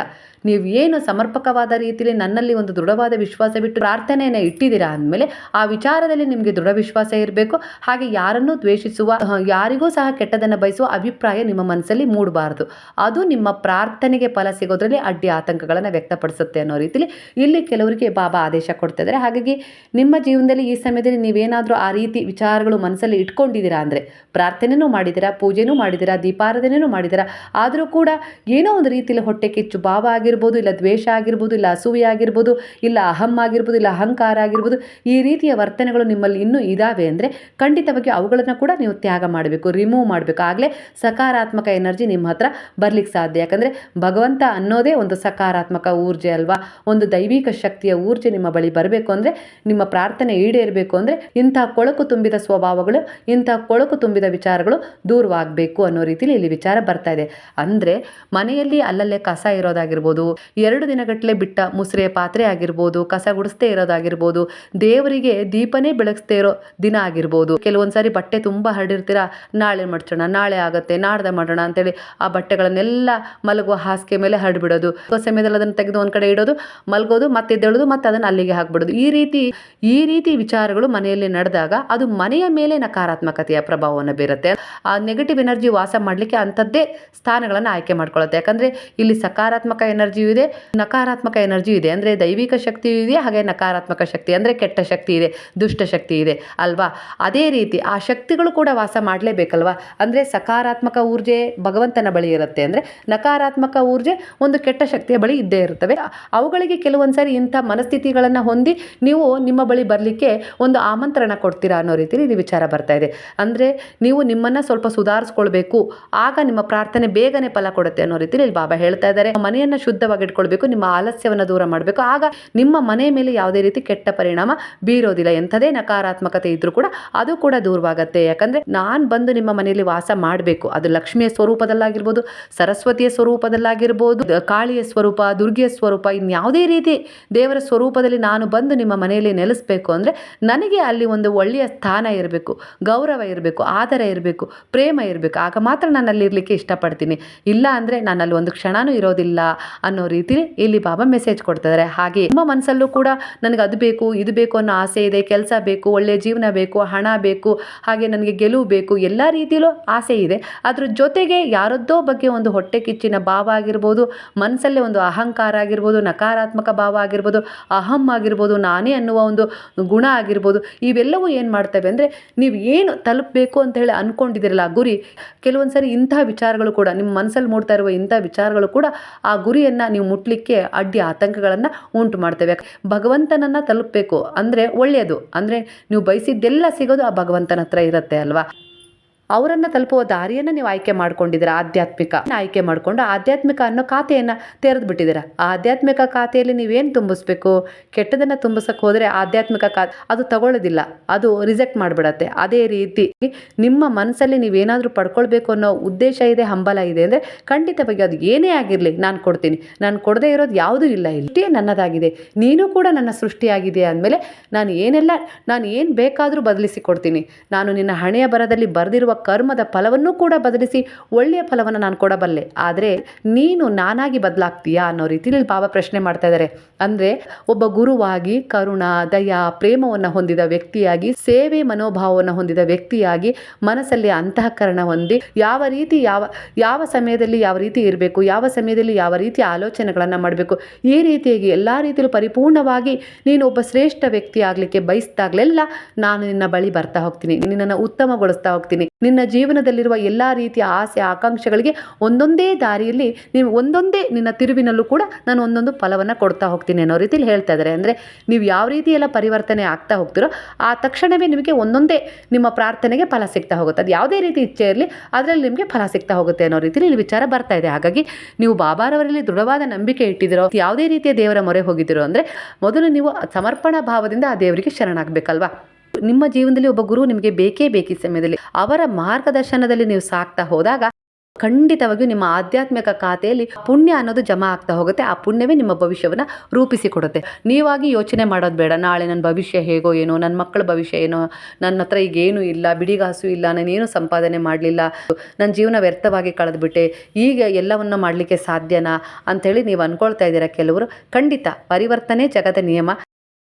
ನೀವು ಏನು ಸಮರ್ಪಕವಾದ ರೀತಿಯಲ್ಲಿ ನನ್ನಲ್ಲಿ ಒಂದು ದೃಢವಾದ ವಿಶ್ವಾಸ ಬಿಟ್ಟು ಪ್ರಾರ್ಥನೆಯನ್ನು ಇಟ್ಟಿದ್ದೀರಾ ಅಂದಮೇಲೆ ಆ ವಿಚಾರದಲ್ಲಿ ನಿಮಗೆ ದೃಢ ವಿಶ್ವಾಸ ಇರಬೇಕು. ಹಾಗೆ ಯಾರನ್ನೂ ದ್ವೇಷಿಸುವ ಯಾರಿಗೂ ಸಹ ಕೆಟ್ಟದನ್ನು ಬಯಸುವ ಅಭಿಪ್ರಾಯ ನಿಮ್ಮ ಮನಸ್ಸಲ್ಲಿ ಮೂಡಬಾರದು. ಅದು ನಿಮ್ಮ ಪ್ರಾರ್ಥನೆಗೆ ಫಲ ಸಿಗೋದ್ರಲ್ಲಿ ಅಡ್ಡಿ ಆತಂಕಗಳನ್ನು ವ್ಯಕ್ತಪಡಿಸುತ್ತೆ ಅನ್ನೋ ರೀತಿಯಲ್ಲಿ ಇಲ್ಲಿ ಕೆಲವರಿಗೆ ಬಾಬಾ ಆದೇಶ ಕೊಡ್ತಾ ಇದ್ದಾರೆ ಹಾಗಾಗಿ ನಿಮ್ಮ ಜೀವನದಲ್ಲಿ ಈ ಸಮಯದಲ್ಲಿ ನೀವೇನಾದರೂ ಆ ರೀತಿ ವಿಚಾರಗಳು ಮನಸ್ಸಲ್ಲಿ ಇಟ್ಕೊಂಡಿದ್ದೀರಾ ಅಂದರೆ ಪ್ರಾರ್ಥನೆನೂ ಮಾಡಿದ್ದೀರಾ, ಪೂಜೆನೂ ಮಾಡಿದ್ದೀರಾ ದೀಪಾರಾಧನೆಯೂ ಮಾಡಿದ್ದೀರಾ, ಆದರೂ ಕೂಡ ಏನೋ ಒಂದು ರೀತಿಯಲ್ಲಿ ಹೊಟ್ಟೆ ಕಿಚ್ಚು, ಭಾವ ಆಗಿರ್ಬೋದು, ಇಲ್ಲ ದ್ವೇಷ ಆಗಿರ್ಬೋದು, ಇಲ್ಲ ಅಸೂಯೆ ಆಗಿರ್ಬೋದು, ಇಲ್ಲ ಅಹಂ ಆಗಿರ್ಬೋದು, ಇಲ್ಲ ಅಹಂಕಾರ ಆಗಿರ್ಬೋದು, ಈ ರೀತಿಯ ವರ್ತನೆಗಳು ನಿಮ್ಮಲ್ಲಿ ಇನ್ನೂ ಇದ್ದಾವೆ ಅಂದರೆ ಖಂಡಿತವಾಗಿ ಅವುಗಳನ್ನು ಕೂಡ ನೀವು ತ್ಯಾಗ ಮಾಡಬೇಕು ರಿಮೂವ್ ಮಾಡಬೇಕು. ಆಗಲೇ ಸಕಾರಾತ್ಮಕ ಎನರ್ಜಿ ನಿಮ್ಮ ಹತ್ರ ಬರಲಿಕ್ಕೆ ಸಾಧ್ಯ. ಯಾಕಂದರೆ ಭಗವಂತ ಅನ್ನೋದೇ ಒಂದು ಸಕಾರಾತ್ಮಕ ಊರ್ಜೆ ಅಲ್ವಾ? ಒಂದು ದೈವಿಕ ಶಕ್ತಿಯ ಊರ್ಜೆ ನಿಮ್ಮ ಬಳಿ ಬರಬೇಕು ಅಂದರೆ, ನಿಮ್ಮ ಪ್ರಾರ್ಥನೆ ಈಡೇರಬೇಕು ಅಂದರೆ, ಇಂಥ ಕೊಳಕು ತುಂಬಿದ ಸ್ವಭಾವಗಳು, ಇಂಥ ಕೊಳಕು ತುಂಬಿದ ವಿಚಾರಗಳು ದೂರವಾಗಬೇಕು ಅನ್ನೋ ರೀತಿಯಲ್ಲಿ ಇಲ್ಲಿ ವಿಚಾರ ಬರ್ತಾ ಇದೆ. ಅಂದರೆ ಮನೆಯಲ್ಲಿ ಅಲ್ಲಲ್ಲೇ ಕಸ ಇರೋದಾಗಿರ್ಬೋದು ಆಗಿರ್ಬೋದು, ಎರಡು ದಿನಗಟ್ಟಲೆ ಬಿಟ್ಟ ಮುಸ್ರೆ ಪಾತ್ರೆ ಆಗಿರ್ಬೋದು, ಕಸ ಗುಡಿಸ್ದೇ ಇರೋದಾಗಿರ್ಬೋದು, ದೇವರಿಗೆ ದೀಪನೇ ಬೆಳಗಿಸ್ದೇ ಇರೋ ದಿನ ಆಗಿರ್ಬೋದು. ಕೆಲವೊಂದು ಸಾರಿ ಬಟ್ಟೆ ತುಂಬ ಹರಡಿರ್ತೀರ, ನಾಳೆ ಮಡ್ಚೋಣ, ನಾಳೆ ಆಗುತ್ತೆ, ನಾಡ್ದೆ ಮಾಡೋಣ ಅಂತೇಳಿ ಆ ಬಟ್ಟೆಗಳನ್ನೆಲ್ಲ ಮಲಗುವ ಹಾಸಿಗೆ ಮೇಲೆ ಹರಡ್ಬಿಡೋದು. ಸಮಯದಲ್ಲಿ ಅದನ್ನು ತೆಗೆದು ಒಂದು ಕಡೆ ಇಡೋದು, ಮಲಗೋದು, ಮತ್ತೆ ಎದ್ದೇಳೋದು, ಮತ್ತೆ ಅದನ್ನು ಅಲ್ಲಿಗೆ ಹಾಕ್ಬಿಡೋದು. ಈ ರೀತಿ ಈ ರೀತಿ ವಿಚಾರಗಳು ಮನೆಯಲ್ಲಿ ನಡೆದಾಗ ಅದು ಮನೆಯ ಮೇಲೆ ನಕಾರಾತ್ಮಕತೆಯ ಪ್ರಭಾವವನ್ನು ಬೀರುತ್ತೆ. ಆ ನೆಗೆಟಿವ್ ಎನರ್ಜಿ ವಾಸ ಮಾಡಲಿಕ್ಕೆ ಅಂಥದ್ದೇ ಸ್ಥಾನಗಳನ್ನು ಆಯ್ಕೆ ಮಾಡ್ಕೊಳ್ಳುತ್ತೆ ಯಾಕಂದರೆ ಇಲ್ಲಿ ಸಕಾರಾತ್ಮಕ ಎನರ್ಜಿಯೂ ಇದೆ, ನಕಾರಾತ್ಮಕ ಎನರ್ಜಿ ಇದೆ. ಅಂದರೆ ದೈವಿಕ ಶಕ್ತಿಯೂ ಇದೆ, ಹಾಗೆ ನಕಾರಾತ್ಮಕ ಶಕ್ತಿ, ಅಂದರೆ ಕೆಟ್ಟ ಶಕ್ತಿ ಇದೆ, ದುಷ್ಟ ಶಕ್ತಿ ಇದೆ ಅಲ್ವಾ? ಅದೇ ರೀತಿ ಆ ಶಕ್ತಿಗಳು ಕೂಡ ವಾಸ ಮಾಡಲೇಬೇಕಲ್ವಾ? ಅಂದರೆ ಸಕಾರಾತ್ಮಕ ಊರ್ಜೆ ಭಗವಂತನ ಬಳಿ ಇರುತ್ತೆ. ಅಂದರೆ ನಕಾರಾತ್ಮಕ ಊರ್ಜೆ ಒಂದು ಕೆಟ್ಟ ಶಕ್ತಿಯ ಬಳಿ ಇದ್ದೇ ಇರುತ್ತವೆ. ಅವುಗಳಿಗೆ ಕೆಲವೊಂದು ಸಾರಿ ಇಂಥ ಮನಸ್ಥಿತಿಗಳನ್ನು ಹೊಂದಿ ನೀವು ನಿಮ್ಮ ಬಳಿ ಬರಲಿಕ್ಕೆ ಒಂದು ಆಮಂತ್ರಣ ಕೊಡ್ತೀರಾ ಅನ್ನೋ ರೀತಿಯಲ್ಲಿ ವಿಚಾರ ಬರ್ತಾ ಇದೆ. ಅಂದರೆ ನೀವು ನಿಮ್ಮನ್ನು ಸ್ವಲ್ಪ ಸುಧಾರಿಸ್ಕೊಳ್ಬೇಕು, ಆಗ ನಿಮ್ಮ ಪ್ರಾರ್ಥನೆ ಬೇಗನೆ ಫಲ ಕೊಡುತ್ತೆ ಅನ್ನೋ ರೀತಿಯಲ್ಲಿ ಬಾಬಾ ಹೇಳ್ತಾ ಇದ್ದಾರೆ. ಮನೆಯನ್ನು ಶುದ್ಧವಾಗಿ ಇಟ್ಕೊಳ್ಬೇಕು ನಿಮ್ಮ ಆಲಸ್ಯವನ್ನು ದೂರ ಮಾಡಬೇಕು. ಆಗ ನಿಮ್ಮ ಮನೆ ಮೇಲೆ ಯಾವುದೇ ರೀತಿ ಕೆಟ್ಟ ಪರಿಣಾಮ ಬೀರೋದಿಲ್ಲ ಎಂಥದೇ ನಕಾರಾತ್ಮಕತೆ ಇದ್ರೂ ಕೂಡ ಅದು ಕೂಡ ದೂರವಾಗತ್ತೆ. ಯಾಕಂದರೆ ನಾನು ಬಂದು ನಿಮ್ಮ ಮನೆಯಲ್ಲಿ ವಾಸ ಮಾಡಬೇಕು. ಅದು ಲಕ್ಷ್ಮಿಯ ಸ್ವರೂಪದಲ್ಲಾಗಿರ್ಬೋದು, ಸರಸ್ವತಿಯ ಸ್ವರೂಪದಲ್ಲಾಗಿರ್ಬೋದು, ಕಾಳಿಯ ಸ್ವರೂಪ, ದುರ್ಗೆಯ ಸ್ವರೂಪ ಇನ್ಯಾವುದೇ ರೀತಿ ದೇವರ ಸ್ವರೂಪದಲ್ಲಿ ನಾನು ಬಂದು ನಿಮ್ಮ ಮನೆಯಲ್ಲಿ ನೆಲೆಸಬೇಕು ಅಂದರೆ ನನಗೆ ಅಲ್ಲಿ ಒಂದು ಒಳ್ಳೆಯ ಸ್ಥಾನ ಇರಬೇಕು, ಗೌರವ ಇರಬೇಕು, ಆದರ ಇರಬೇಕು, ಪ್ರೇಮ ಇರಬೇಕು. ಆಗ ಮಾತ್ರ ನಾನು ಅಲ್ಲಿ ಇರಲಿಕ್ಕೆ ಇಷ್ಟಪಡ್ತೀನಿ. ಇಲ್ಲ ಅಂದರೆ ಅಲ್ಲಿ ಒಂದು ಕ್ಷಣನೂ ಇರೋದಿಲ್ಲ. ಅನ್ನೋ ರೀತಿಲಿ ಇಲ್ಲಿ ಬಾಬಾ ಮೆಸೇಜ್ ಕೊಡ್ತಿದ್ದಾರೆ ಹಾಗೆ ನಿಮ್ಮ ಮನಸ್ಸಲ್ಲೂ ಕೂಡ ನನಗೆ ಅದು ಬೇಕು, ಇದು ಬೇಕು ಅನ್ನೋ ಆಸೆ ಇದೆ. ಕೆಲಸ ಬೇಕು ಒಳ್ಳೆಯ ಜೀವನ ಬೇಕು, ಹಣ ಬೇಕು, ಹಾಗೆ ನನಗೆ ಗೆಲುವು ಬೇಕು, ಎಲ್ಲ ರೀತಿಯಲ್ಲೂ ಆಸೆ ಇದೆ. ಅದ್ರ ಜೊತೆಗೆ ಯಾರದ್ದೋ ಬಗ್ಗೆ ಒಂದು ಹೊಟ್ಟೆ ಕಿಚ್ಚಿನ ಭಾವ ಆಗಿರ್ಬೋದು, ಮನಸ್ಸಲ್ಲೇ ಒಂದು ಅಹಂಕಾರ ಆಗಿರ್ಬೋದು, ನಕಾರಾತ್ಮಕ ಭಾವ ಆಗಿರ್ಬೋದು, ಅಹಂ ಆಗಿರ್ಬೋದು, ನಾನೇ ಅನ್ನುವ ಒಂದು ಗುಣ ಆಗಿರ್ಬೋದು, ಇವೆಲ್ಲವೂ ಏನು ಮಾಡ್ತವೆ ಅಂದರೆ ನೀವು ಏನು ತಲುಪಬೇಕು ಅಂತ ಹೇಳಿ ಅಂದ್ಕೊಂಡಿದ್ದೀರಲ್ಲ ಗುರಿ ಕೆಲವೊಂದು ಸರಿ ಇಂಥ ವಿಚಾರಗಳು ಕೂಡ, ನಿಮ್ಮ ಮನಸ್ಸಲ್ಲಿ ಮೂಡ್ತಾ ಇರುವ ಇಂಥ ವಿಚಾರಗಳು ಕೂಡ ಆ ಗುರಿಯನ್ನು ನೀವು ಮುಟ್ಲಿಕ್ಕೆ ಅಡ್ಡಿ ಆತಂಕಗಳನ್ನು ಉಂಟು ಮಾಡ್ತೇವೆ. ಭಗವಂತನನ್ನು ತಲುಪಬೇಕು ಅಂದರೆ ಒಳ್ಳೆಯದು. ಅಂದರೆ ನೀವು ಬಯಸಿದ್ದೆಲ್ಲ ಸಿಗೋದು ಆ ಭಗವಂತನ ಹತ್ರ ಇರುತ್ತೆ ಅಲ್ವಾ? ಅವರನ್ನು ತಲುಪುವ ದಾರಿಯನ್ನು ನೀವು ಆಯ್ಕೆ ಮಾಡ್ಕೊಂಡಿದ್ದೀರಾ, ಆಧ್ಯಾತ್ಮಿಕ ಆಯ್ಕೆ ಮಾಡಿಕೊಂಡು ಆಧ್ಯಾತ್ಮಿಕ ಅನ್ನೋ ಖಾತೆಯನ್ನು ತೆರೆದು ಬಿಟ್ಟಿದ್ದೀರಾ? ಆಧ್ಯಾತ್ಮಿಕ ಖಾತೆಯಲ್ಲಿ ನೀವೇನು ತುಂಬಿಸ್ಬೇಕು? ಕೆಟ್ಟದನ್ನು ತುಂಬಿಸಕ್ಕೆ ಹೋದರೆ ಆಧ್ಯಾತ್ಮಿಕ ಖಾತೆ ಅದು ತಗೊಳ್ಳೋದಿಲ್ಲ, ಅದು ರಿಜೆಕ್ಟ್ ಮಾಡಿಬಿಡತ್ತೆ. ಅದೇ ರೀತಿ ನಿಮ್ಮ ಮನಸ್ಸಲ್ಲಿ ನೀವೇನಾದರೂ ಪಡ್ಕೊಳ್ಬೇಕು ಅನ್ನೋ ಉದ್ದೇಶ ಇದೆ, ಹಂಬಲ ಇದೆ ಅಂದರೆ ಖಂಡಿತವಾಗಿ ಅದು ಏನೇ ಆಗಿರಲಿ ನಾನು ಕೊಡ್ತೀನಿ. ನಾನು ಕೊಡದೇ ಇರೋದು ಯಾವುದೂ ಇಲ್ಲ ಇಲ್ಲಿ. ನನ್ನದಾಗಿದೆ. ನೀನು ಕೂಡ ನನ್ನ ಸೃಷ್ಟಿಯಾಗಿದೆ ಅಂದಮೇಲೆ ನಾನು ಏನೆಲ್ಲ, ನಾನು ಏನು ಬೇಕಾದರೂ ಬದಲಿಸಿ ಕೊಡ್ತೀನಿ. ನಾನು ನಿನ್ನ ಹಣೆಯ ಬರದಲ್ಲಿ ಬರೆದಿರುವ ಕರ್ಮದ ಫಲವನ್ನು ಕೂಡ ಬದಲಿಸಿ ಒಳ್ಳೆಯ ಫಲವನ್ನು ನಾನು ಕೊಡಬಲ್ಲೆ ಆದರೆ ನೀನು ನಾನಾಗಿ ಬದಲಾಗ್ತೀಯಾ ಅನ್ನೋ ರೀತಿಯಲ್ಲಿ ಬಾಬಾ ಪ್ರಶ್ನೆ ಮಾಡ್ತಾ ಇದ್ದಾರೆ ಅಂದರೆ ಒಬ್ಬ ಗುರುವಾಗಿ ಕರುಣ, ದಯ, ಪ್ರೇಮವನ್ನು ಹೊಂದಿದ ವ್ಯಕ್ತಿಯಾಗಿ, ಸೇವೆ ಮನೋಭಾವವನ್ನು ಹೊಂದಿದ ವ್ಯಕ್ತಿಯಾಗಿ ಮನಸ್ಸಲ್ಲಿ ಅಂತಃಕರಣ ಹೊಂದಿ ಯಾವ ರೀತಿ ಯಾವ ಯಾವ ಸಮಯದಲ್ಲಿ ಯಾವ ರೀತಿ ಇರಬೇಕು, ಯಾವ ಸಮಯದಲ್ಲಿ ಯಾವ ರೀತಿ ಆಲೋಚನೆಗಳನ್ನು ಮಾಡಬೇಕು, ಈ ರೀತಿಯಾಗಿ ಎಲ್ಲ ರೀತಿಯಲ್ಲೂ ಪರಿಪೂರ್ಣವಾಗಿ ನೀನು ಒಬ್ಬ ಶ್ರೇಷ್ಠ ವ್ಯಕ್ತಿ ಆಗಲಿಕ್ಕೆ ಬಯಸಿದಾಗಲೆಲ್ಲ ನಾನು ನಿನ್ನ ಬಳಿ ಬರ್ತಾ ಹೋಗ್ತೀನಿ, ನಿನ್ನನ್ನು ಉತ್ತಮಗೊಳಿಸ್ತಾ ಹೋಗ್ತೀನಿ. ನಿನ್ನ ಜೀವನದಲ್ಲಿರುವ ಎಲ್ಲ ರೀತಿಯ ಆಸೆ, ಆಕಾಂಕ್ಷೆಗಳಿಗೆ ಒಂದೊಂದೇ ದಾರಿಯಲ್ಲಿ ನೀವು ಒಂದೊಂದೇ ನಿನ್ನ ತಿರುವಿನಲ್ಲೂ ಕೂಡ ನಾನು ಒಂದೊಂದು ಫಲವನ್ನು ಕೊಡ್ತಾ ಹೋಗ್ತೀನಿ ಅನ್ನೋ ರೀತಿಯಲ್ಲಿ ಹೇಳ್ತಾ ಇದ್ದಾರೆ. ಅಂದರೆ ನೀವು ಯಾವ ರೀತಿ ಎಲ್ಲ ಪರಿವರ್ತನೆ ಆಗ್ತಾ ಹೋಗ್ತಿರೋ ಆ ತಕ್ಷಣವೇ ನಿಮಗೆ ಒಂದೊಂದೇ ನಿಮ್ಮ ಪ್ರಾರ್ಥನೆಗೆ ಫಲ ಸಿಗ್ತಾ ಹೋಗುತ್ತೆ. ಅದು ಯಾವುದೇ ರೀತಿ ಇಚ್ಛೆ ಇರಲಿ ಅದರಲ್ಲಿ ನಿಮಗೆ ಫಲ ಸಿಗ್ತಾ ಹೋಗುತ್ತೆ ಅನ್ನೋ ರೀತಿಯಲ್ಲಿ ಇಲ್ಲಿ ವಿಚಾರ ಬರ್ತಾ ಇದೆ. ಹಾಗಾಗಿ ನೀವು ಬಾಬಾರವರಲ್ಲಿ ದೃಢವಾದ ನಂಬಿಕೆ ಇಟ್ಟಿದ್ದೀರೋ, ಯಾವುದೇ ರೀತಿಯ ದೇವರ ಮೊರೆ ಹೋಗಿದ್ದೀರೋ ಅಂದರೆ ಮೊದಲು ನೀವು ಸಮರ್ಪಣಾ ಭಾವದಿಂದ ಆ ದೇವರಿಗೆ ಶರಣಾಗಬೇಕಲ್ವಾ? ನಿಮ್ಮ ಜೀವನದಲ್ಲಿ ಒಬ್ಬ ಗುರು ನಿಮಗೆ ಬೇಕೇ ಬೇಕಿ ಸಮಯದಲ್ಲಿ. ಅವರ ಮಾರ್ಗದರ್ಶನದಲ್ಲಿ ನೀವು ಸಾಕ್ತಾ ಹೋದಾಗ ಖಂಡಿತವಾಗಿಯೂ ನಿಮ್ಮ ಆಧ್ಯಾತ್ಮಿಕ ಖಾತೆಯಲ್ಲಿ ಪುಣ್ಯ ಅನ್ನೋದು ಜಮಾ ಆಗ್ತಾ ಹೋಗುತ್ತೆ. ಆ ಪುಣ್ಯವೇ ನಿಮ್ಮ ಭವಿಷ್ಯವನ್ನು ರೂಪಿಸಿಕೊಡುತ್ತೆ. ನೀವಾಗಿ ಯೋಚನೆ ಮಾಡೋದು ಬೇಡ. ನಾಳೆ ನನ್ನ ಭವಿಷ್ಯ ಹೇಗೋ ಏನೋ, ನನ್ನ ಮಕ್ಕಳ ಭವಿಷ್ಯ ಏನೋ, ನನ್ನ ಹತ್ರ ಈಗ ಏನೂ ಇಲ್ಲ, ಬಿಡಿಗಾಸು ಇಲ್ಲ, ನಾನೇನು ಸಂಪಾದನೆ ಮಾಡಲಿಲ್ಲ, ನನ್ನ ಜೀವನ ವ್ಯರ್ಥವಾಗಿ ಕಳೆದುಬಿಟ್ಟೆ, ಈಗ ಎಲ್ಲವನ್ನು ಮಾಡಲಿಕ್ಕೆ ಸಾಧ್ಯನಾ ಅಂಥೇಳಿ ನೀವು ಅಂದ್ಕೊಳ್ತಾ ಇದ್ದೀರಾ ಕೆಲವರು? ಖಂಡಿತ ಪರಿವರ್ತನೆ ಜಗದ ನಿಯಮ.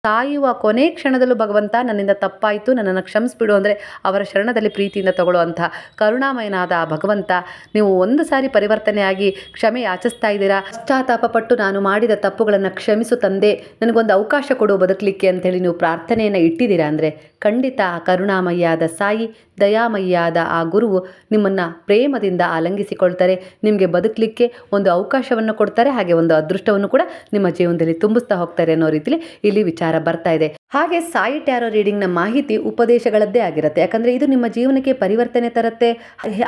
ಸಾಯುವ ಕೊನೆ ಕ್ಷಣದಲ್ಲೂ ಭಗವಂತ ನನ್ನಿಂದ ತಪ್ಪಾಯಿತು, ನನ್ನನ್ನು ಕ್ಷಮಿಸ್ಬಿಡು ಅಂದರೆ ಅವರ ಶರಣದಲ್ಲಿ ಪ್ರೀತಿಯಿಂದ ತಗೊಳ್ಳುವಂಥ ಕರುಣಾಮಯನಾದ ಆ ಭಗವಂತ, ನೀವು ಒಂದು ಸಾರಿ ಪರಿವರ್ತನೆಯಾಗಿ ಕ್ಷಮೆ ಯಾಚಿಸ್ತಾ ಇದ್ದೀರಾ? ಪಶ್ಚಾತ್ತಾಪ ಪಟ್ಟು ನಾನು ಮಾಡಿದ ತಪ್ಪುಗಳನ್ನು ಕ್ಷಮಿಸು ತಂದೆ, ನನಗೊಂದು ಅವಕಾಶ ಕೊಡು ಬದುಕಲಿಕ್ಕೆ ಅಂತೇಳಿ ನೀವು ಪ್ರಾರ್ಥನೆಯನ್ನು ಇಟ್ಟಿದ್ದೀರಾ ಅಂದರೆ ಖಂಡಿತ ಆ ಕರುಣಾಮಯ್ಯಾದ ಸಾಯಿ ದಯಾಮಯ್ಯಾದ ಆ ಗುರುವು ನಿಮ್ಮನ್ನು ಪ್ರೇಮದಿಂದ ಆಲಂಗಿಸಿಕೊಳ್ತಾರೆ. ನಿಮಗೆ ಬದುಕಲಿಕ್ಕೆ ಒಂದು ಅವಕಾಶವನ್ನು ಕೊಡ್ತಾರೆ, ಹಾಗೆ ಒಂದು ಅದೃಷ್ಟವನ್ನು ಕೂಡ ನಿಮ್ಮ ಜೀವನದಲ್ಲಿ ತುಂಬಿಸ್ತಾ ಹೋಗ್ತಾರೆ ಅನ್ನೋ ರೀತಿಲಿ ಇಲ್ಲಿ ವಿಚಾರ ಬರ್ತಾ ಇದೆ. ಹಾಗೆ ಸಾಯಿ ಟ್ಯಾರೋ ರೀಡಿಂಗ್ನ ಮಾಹಿತಿ ಉಪದೇಶಗಳದ್ದೇ ಆಗಿರುತ್ತೆ. ಯಾಕಂದರೆ ಇದು ನಿಮ್ಮ ಜೀವನಕ್ಕೆ ಪರಿವರ್ತನೆ ತರುತ್ತೆ.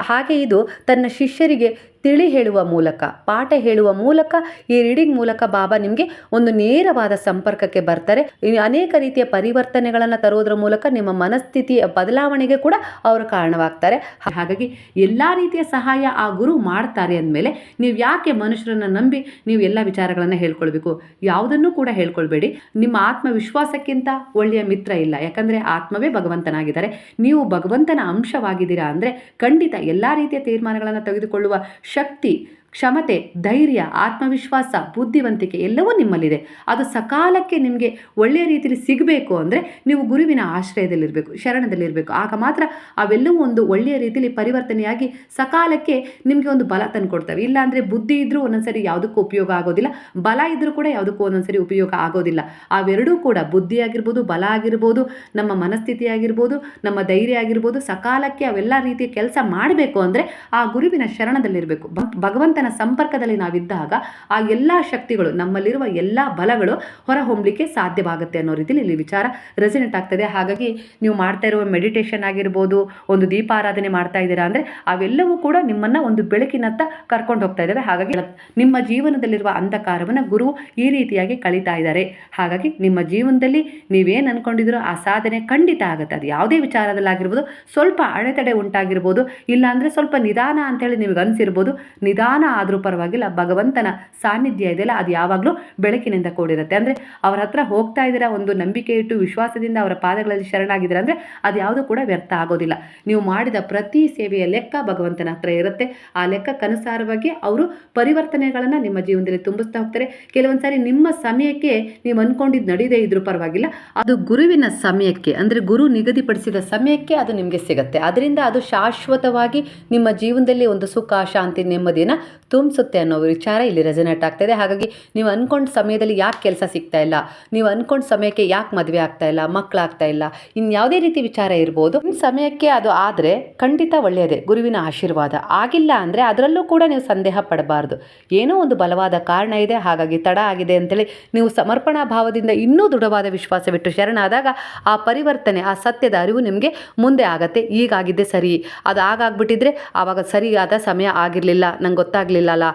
ಹಾಗೆ ಇದು ತನ್ನ ಶಿಷ್ಯರಿಗೆ ತಿಳಿ ಹೇಳುವ ಮೂಲಕ, ಪಾಠ ಹೇಳುವ ಮೂಲಕ, ಈ ರೀಡಿಂಗ್ ಮೂಲಕ ಬಾಬಾ ನಿಮಗೆ ಒಂದು ನೇರವಾದ ಸಂಪರ್ಕಕ್ಕೆ ಬರ್ತಾರೆ. ಅನೇಕ ರೀತಿಯ ಪರಿವರ್ತನೆಗಳನ್ನು ತರುವುದರ ಮೂಲಕ ನಿಮ್ಮ ಮನಸ್ಥಿತಿಯ ಬದಲಾವಣೆಗೆ ಕೂಡ ಅವರು ಕಾರಣವಾಗ್ತಾರೆ. ಹಾಗಾಗಿ ಎಲ್ಲ ರೀತಿಯ ಸಹಾಯ ಆ ಗುರು ಮಾಡ್ತಾರೆ ಅಂದಮೇಲೆ ನೀವು ಯಾಕೆ ಮನುಷ್ಯರನ್ನು ನಂಬಿ ನೀವು ಎಲ್ಲ ವಿಚಾರಗಳನ್ನು ಹೇಳ್ಕೊಳ್ಬೇಕು? ಯಾವುದನ್ನು ಕೂಡ ಹೇಳ್ಕೊಳ್ಬೇಡಿ. ನಿಮ್ಮ ಆತ್ಮವಿಶ್ವಾಸಕ್ಕಿಂತ ಒಳ್ಳೆಯ ಮಿತ್ರ ಇಲ್ಲ. ಯಾಕಂದರೆ ಆತ್ಮವೇ ಭಗವಂತನಾಗಿದ್ದಾರೆ. ನೀವು ಭಗವಂತನ ಅಂಶವಾಗಿದ್ದೀರಾ ಅಂದರೆ ಖಂಡಿತ ಎಲ್ಲ ರೀತಿಯ ತೀರ್ಮಾನಗಳನ್ನು ತೆಗೆದುಕೊಳ್ಳುವ ಶಕ್ತಿ ಕ್ಷಮತೆ, ಧೈರ್ಯ, ಆತ್ಮವಿಶ್ವಾಸ, ಬುದ್ಧಿವಂತಿಕೆ ಎಲ್ಲವೂ ನಿಮ್ಮಲ್ಲಿದೆ. ಅದು ಸಕಾಲಕ್ಕೆ ನಿಮಗೆ ಒಳ್ಳೆಯ ರೀತಿಯಲ್ಲಿ ಸಿಗಬೇಕು ಅಂದರೆ ನೀವು ಗುರುವಿನ ಆಶ್ರಯದಲ್ಲಿರಬೇಕು, ಶರಣದಲ್ಲಿರಬೇಕು. ಆಗ ಮಾತ್ರ ಅವೆಲ್ಲವೂ ಒಂದು ಒಳ್ಳೆಯ ರೀತಿಯಲ್ಲಿ ಪರಿವರ್ತನೆಯಾಗಿ ಸಕಾಲಕ್ಕೆ ನಿಮಗೆ ಒಂದು ಬಲ ತಂದುಕೊಡ್ತವೆ ಇಲ್ಲಾಂದರೆ ಬುದ್ಧಿ ಇದ್ದರೂ ಒಂದೊಂದ್ಸರಿ ಯಾವುದಕ್ಕೂ ಉಪಯೋಗ ಆಗೋದಿಲ್ಲ, ಬಲ ಇದ್ದರೂ ಕೂಡ ಯಾವುದಕ್ಕೂ ಒಂದೊಂದ್ಸರಿ ಉಪಯೋಗ ಆಗೋದಿಲ್ಲ. ಅವೆರಡೂ ಕೂಡ ಬುದ್ಧಿ ಆಗಿರ್ಬೋದು ಬಲ ಆಗಿರ್ಬೋದು, ನಮ್ಮ ಮನಸ್ಥಿತಿ ಆಗಿರ್ಬೋದು ನಮ್ಮ ಧೈರ್ಯ ಆಗಿರ್ಬೋದು, ಸಕಾಲಕ್ಕೆ ಅವೆಲ್ಲ ರೀತಿಯ ಕೆಲಸ ಮಾಡಬೇಕು ಅಂದರೆ ಆ ಗುರುವಿನ ಶರಣದಲ್ಲಿರಬೇಕು. ಭ- ಭಗವಂತನ ಸಂಪರ್ಕದಲ್ಲಿ ನಾವಿದ್ದಾಗ ಆ ಎಲ್ಲ ಶಕ್ತಿಗಳು, ನಮ್ಮಲ್ಲಿರುವ ಎಲ್ಲ ಬಲಗಳು ಹೊರಹೊಮ್ಮಲಿಕ್ಕೆ ಸಾಧ್ಯವಾಗುತ್ತೆ ಅನ್ನೋ ರೀತಿಯಲ್ಲಿ ಇಲ್ಲಿ ವಿಚಾರ ರೆಸಿನೆಂಟ್ ಆಗ್ತದೆ. ಹಾಗಾಗಿ ನೀವು ಮಾಡ್ತಾ ಇರುವ ಮೆಡಿಟೇಷನ್ ಆಗಿರ್ಬೋದು, ಒಂದು ದೀಪಾರಾಧನೆ ಮಾಡ್ತಾ ಇದ್ದೀರಾ ಅಂದರೆ ಅವೆಲ್ಲವೂ ಕೂಡ ನಿಮ್ಮನ್ನು ಒಂದು ಬೆಳಕಿನತ್ತ ಕರ್ಕೊಂಡು ಹೋಗ್ತಾ ಇದ್ದಾವೆ. ಹಾಗಾಗಿ ನಿಮ್ಮ ಜೀವನದಲ್ಲಿರುವ ಅಂಧಕಾರವನ್ನು ಗುರು ಈ ರೀತಿಯಾಗಿ ಕಳೀತಾ ಇದ್ದಾರೆ. ಹಾಗಾಗಿ ನಿಮ್ಮ ಜೀವನದಲ್ಲಿ ನೀವೇನು ಅಂದ್ಕೊಂಡಿದ್ದೀರೋ ಆ ಸಾಧನೆ ಖಂಡಿತ ಆಗುತ್ತೆ. ಅದು ಯಾವುದೇ ವಿಚಾರದಲ್ಲಾಗಿರ್ಬೋದು, ಸ್ವಲ್ಪ ಅಡೆತಡೆ ಉಂಟಾಗಿರ್ಬೋದು, ಇಲ್ಲಾಂದರೆ ಸ್ವಲ್ಪ ನಿಧಾನ ಅಂತೇಳಿ ನಿಮಗೆ ಅನಿಸಿರ್ಬೋದು, ನಿಧಾನ ಆದರೂ ಪರವಾಗಿಲ್ಲ, ಭಗವಂತನ ಸಾನ್ನಿಧ್ಯ ಇದೆಯಲ್ಲ, ಅದು ಯಾವಾಗಲೂ ಬೆಳಕಿನಿಂದ ಕೂಡಿರುತ್ತೆ. ಅಂದರೆ ಅವರ ಹತ್ರ ಹೋಗ್ತಾ ಇದ್ದೀರ, ಒಂದು ನಂಬಿಕೆ ಇಟ್ಟು ವಿಶ್ವಾಸದಿಂದ ಅವರ ಪಾದಗಳಲ್ಲಿ ಶರಣಾಗಿದ್ದೀರ ಅಂದರೆ ಅದು ಯಾವುದೂ ಕೂಡ ವ್ಯರ್ಥ ಆಗೋದಿಲ್ಲ. ನೀವು ಮಾಡಿದ ಪ್ರತಿ ಸೇವೆಯ ಲೆಕ್ಕ ಭಗವಂತನ ಹತ್ರ ಇರುತ್ತೆ. ಆ ಲೆಕ್ಕಕ್ಕನುಸಾರವಾಗಿ ಅವರು ಪರಿವರ್ತನೆಗಳನ್ನು ನಿಮ್ಮ ಜೀವನದಲ್ಲಿ ತುಂಬಿಸ್ತಾ ಹೋಗ್ತಾರೆ. ಕೆಲವೊಂದು ಸಾರಿ ನಿಮ್ಮ ಸಮಯಕ್ಕೆ ನೀವು ಅಂದ್ಕೊಂಡಿದ್ದು ನಡೀದೇ ಇದ್ರೂ ಪರವಾಗಿಲ್ಲ. ಅದು ಗುರುವಿನ ಸಮಯಕ್ಕೆ, ಅಂದರೆ ಗುರು ನಿಗದಿಪಡಿಸಿದ ಸಮಯಕ್ಕೆ ಅದು ನಿಮಗೆ ಸಿಗುತ್ತೆ. ಅದರಿಂದ ಅದು ಶಾಶ್ವತವಾಗಿ ನಿಮ್ಮ ಜೀವನದಲ್ಲಿ ಒಂದು ಸುಖ, ಶಾಂತಿ, ನೆಮ್ಮದಿಯನ್ನು ತುಂಬಿಸುತ್ತೆ ಅನ್ನೋ ವಿಚಾರ ಇಲ್ಲಿ ರೆಸನೇಟ್ ಆಗ್ತಾಯಿದೆ ಹಾಗಾಗಿ ನೀವು ಅಂದ್ಕೊಂಡ ಸಮಯದಲ್ಲಿ ಯಾಕೆ ಕೆಲಸ ಸಿಗ್ತಾ ಇಲ್ಲ? ನೀವು ಅಂದ್ಕೊಂಡ ಸಮಯಕ್ಕೆ ಯಾಕೆ ಮದುವೆ ಆಗ್ತಾ ಇಲ್ಲ? ಮಕ್ಕಳಾಗ್ತಾ ಇಲ್ಲ? ಇನ್ನು ಯಾವುದೇ ರೀತಿ ವಿಚಾರ ಇರ್ಬೋದು. ನಿಮ್ಮ ಸಮಯಕ್ಕೆ ಅದು ಆದರೆ ಖಂಡಿತ ಒಳ್ಳೆಯದೇ ಗುರುವಿನ ಆಶೀರ್ವಾದ. ಆಗಿಲ್ಲ ಅಂದರೆ ಅದರಲ್ಲೂ ಕೂಡ ನೀವು ಸಂದೇಹ ಪಡಬಾರ್ದು. ಏನೋ ಒಂದು ಬಲವಾದ ಕಾರಣ ಇದೆ. ಹಾಗಾಗಿ ತಡ ಆಗಿದೆ ಅಂತೇಳಿ ನೀವು ಸಮರ್ಪಣಾ ಭಾವದಿಂದ ಇನ್ನೂ ದೃಢವಾದ ವಿಶ್ವಾಸವಿಟ್ಟು ಶರಣಾದಾಗ ಆ ಪರಿವರ್ತನೆ, ಆ ಸತ್ಯದ ಅರಿವು ನಿಮಗೆ ಮುಂದೆ ಆಗತ್ತೆ. ಈಗಾಗಿದ್ದೆ ಸರಿ. ಅದು ಆಗಾಗ್ಬಿಟ್ಟಿದ್ರೆ ಆವಾಗ ಸರಿಯಾದ ಸಮಯ ಆಗಿರಲಿಲ್ಲ. ನಂಗೆ ಗೊತ್ತಾಗ್ಲಿಲ್ಲಲ್ಲ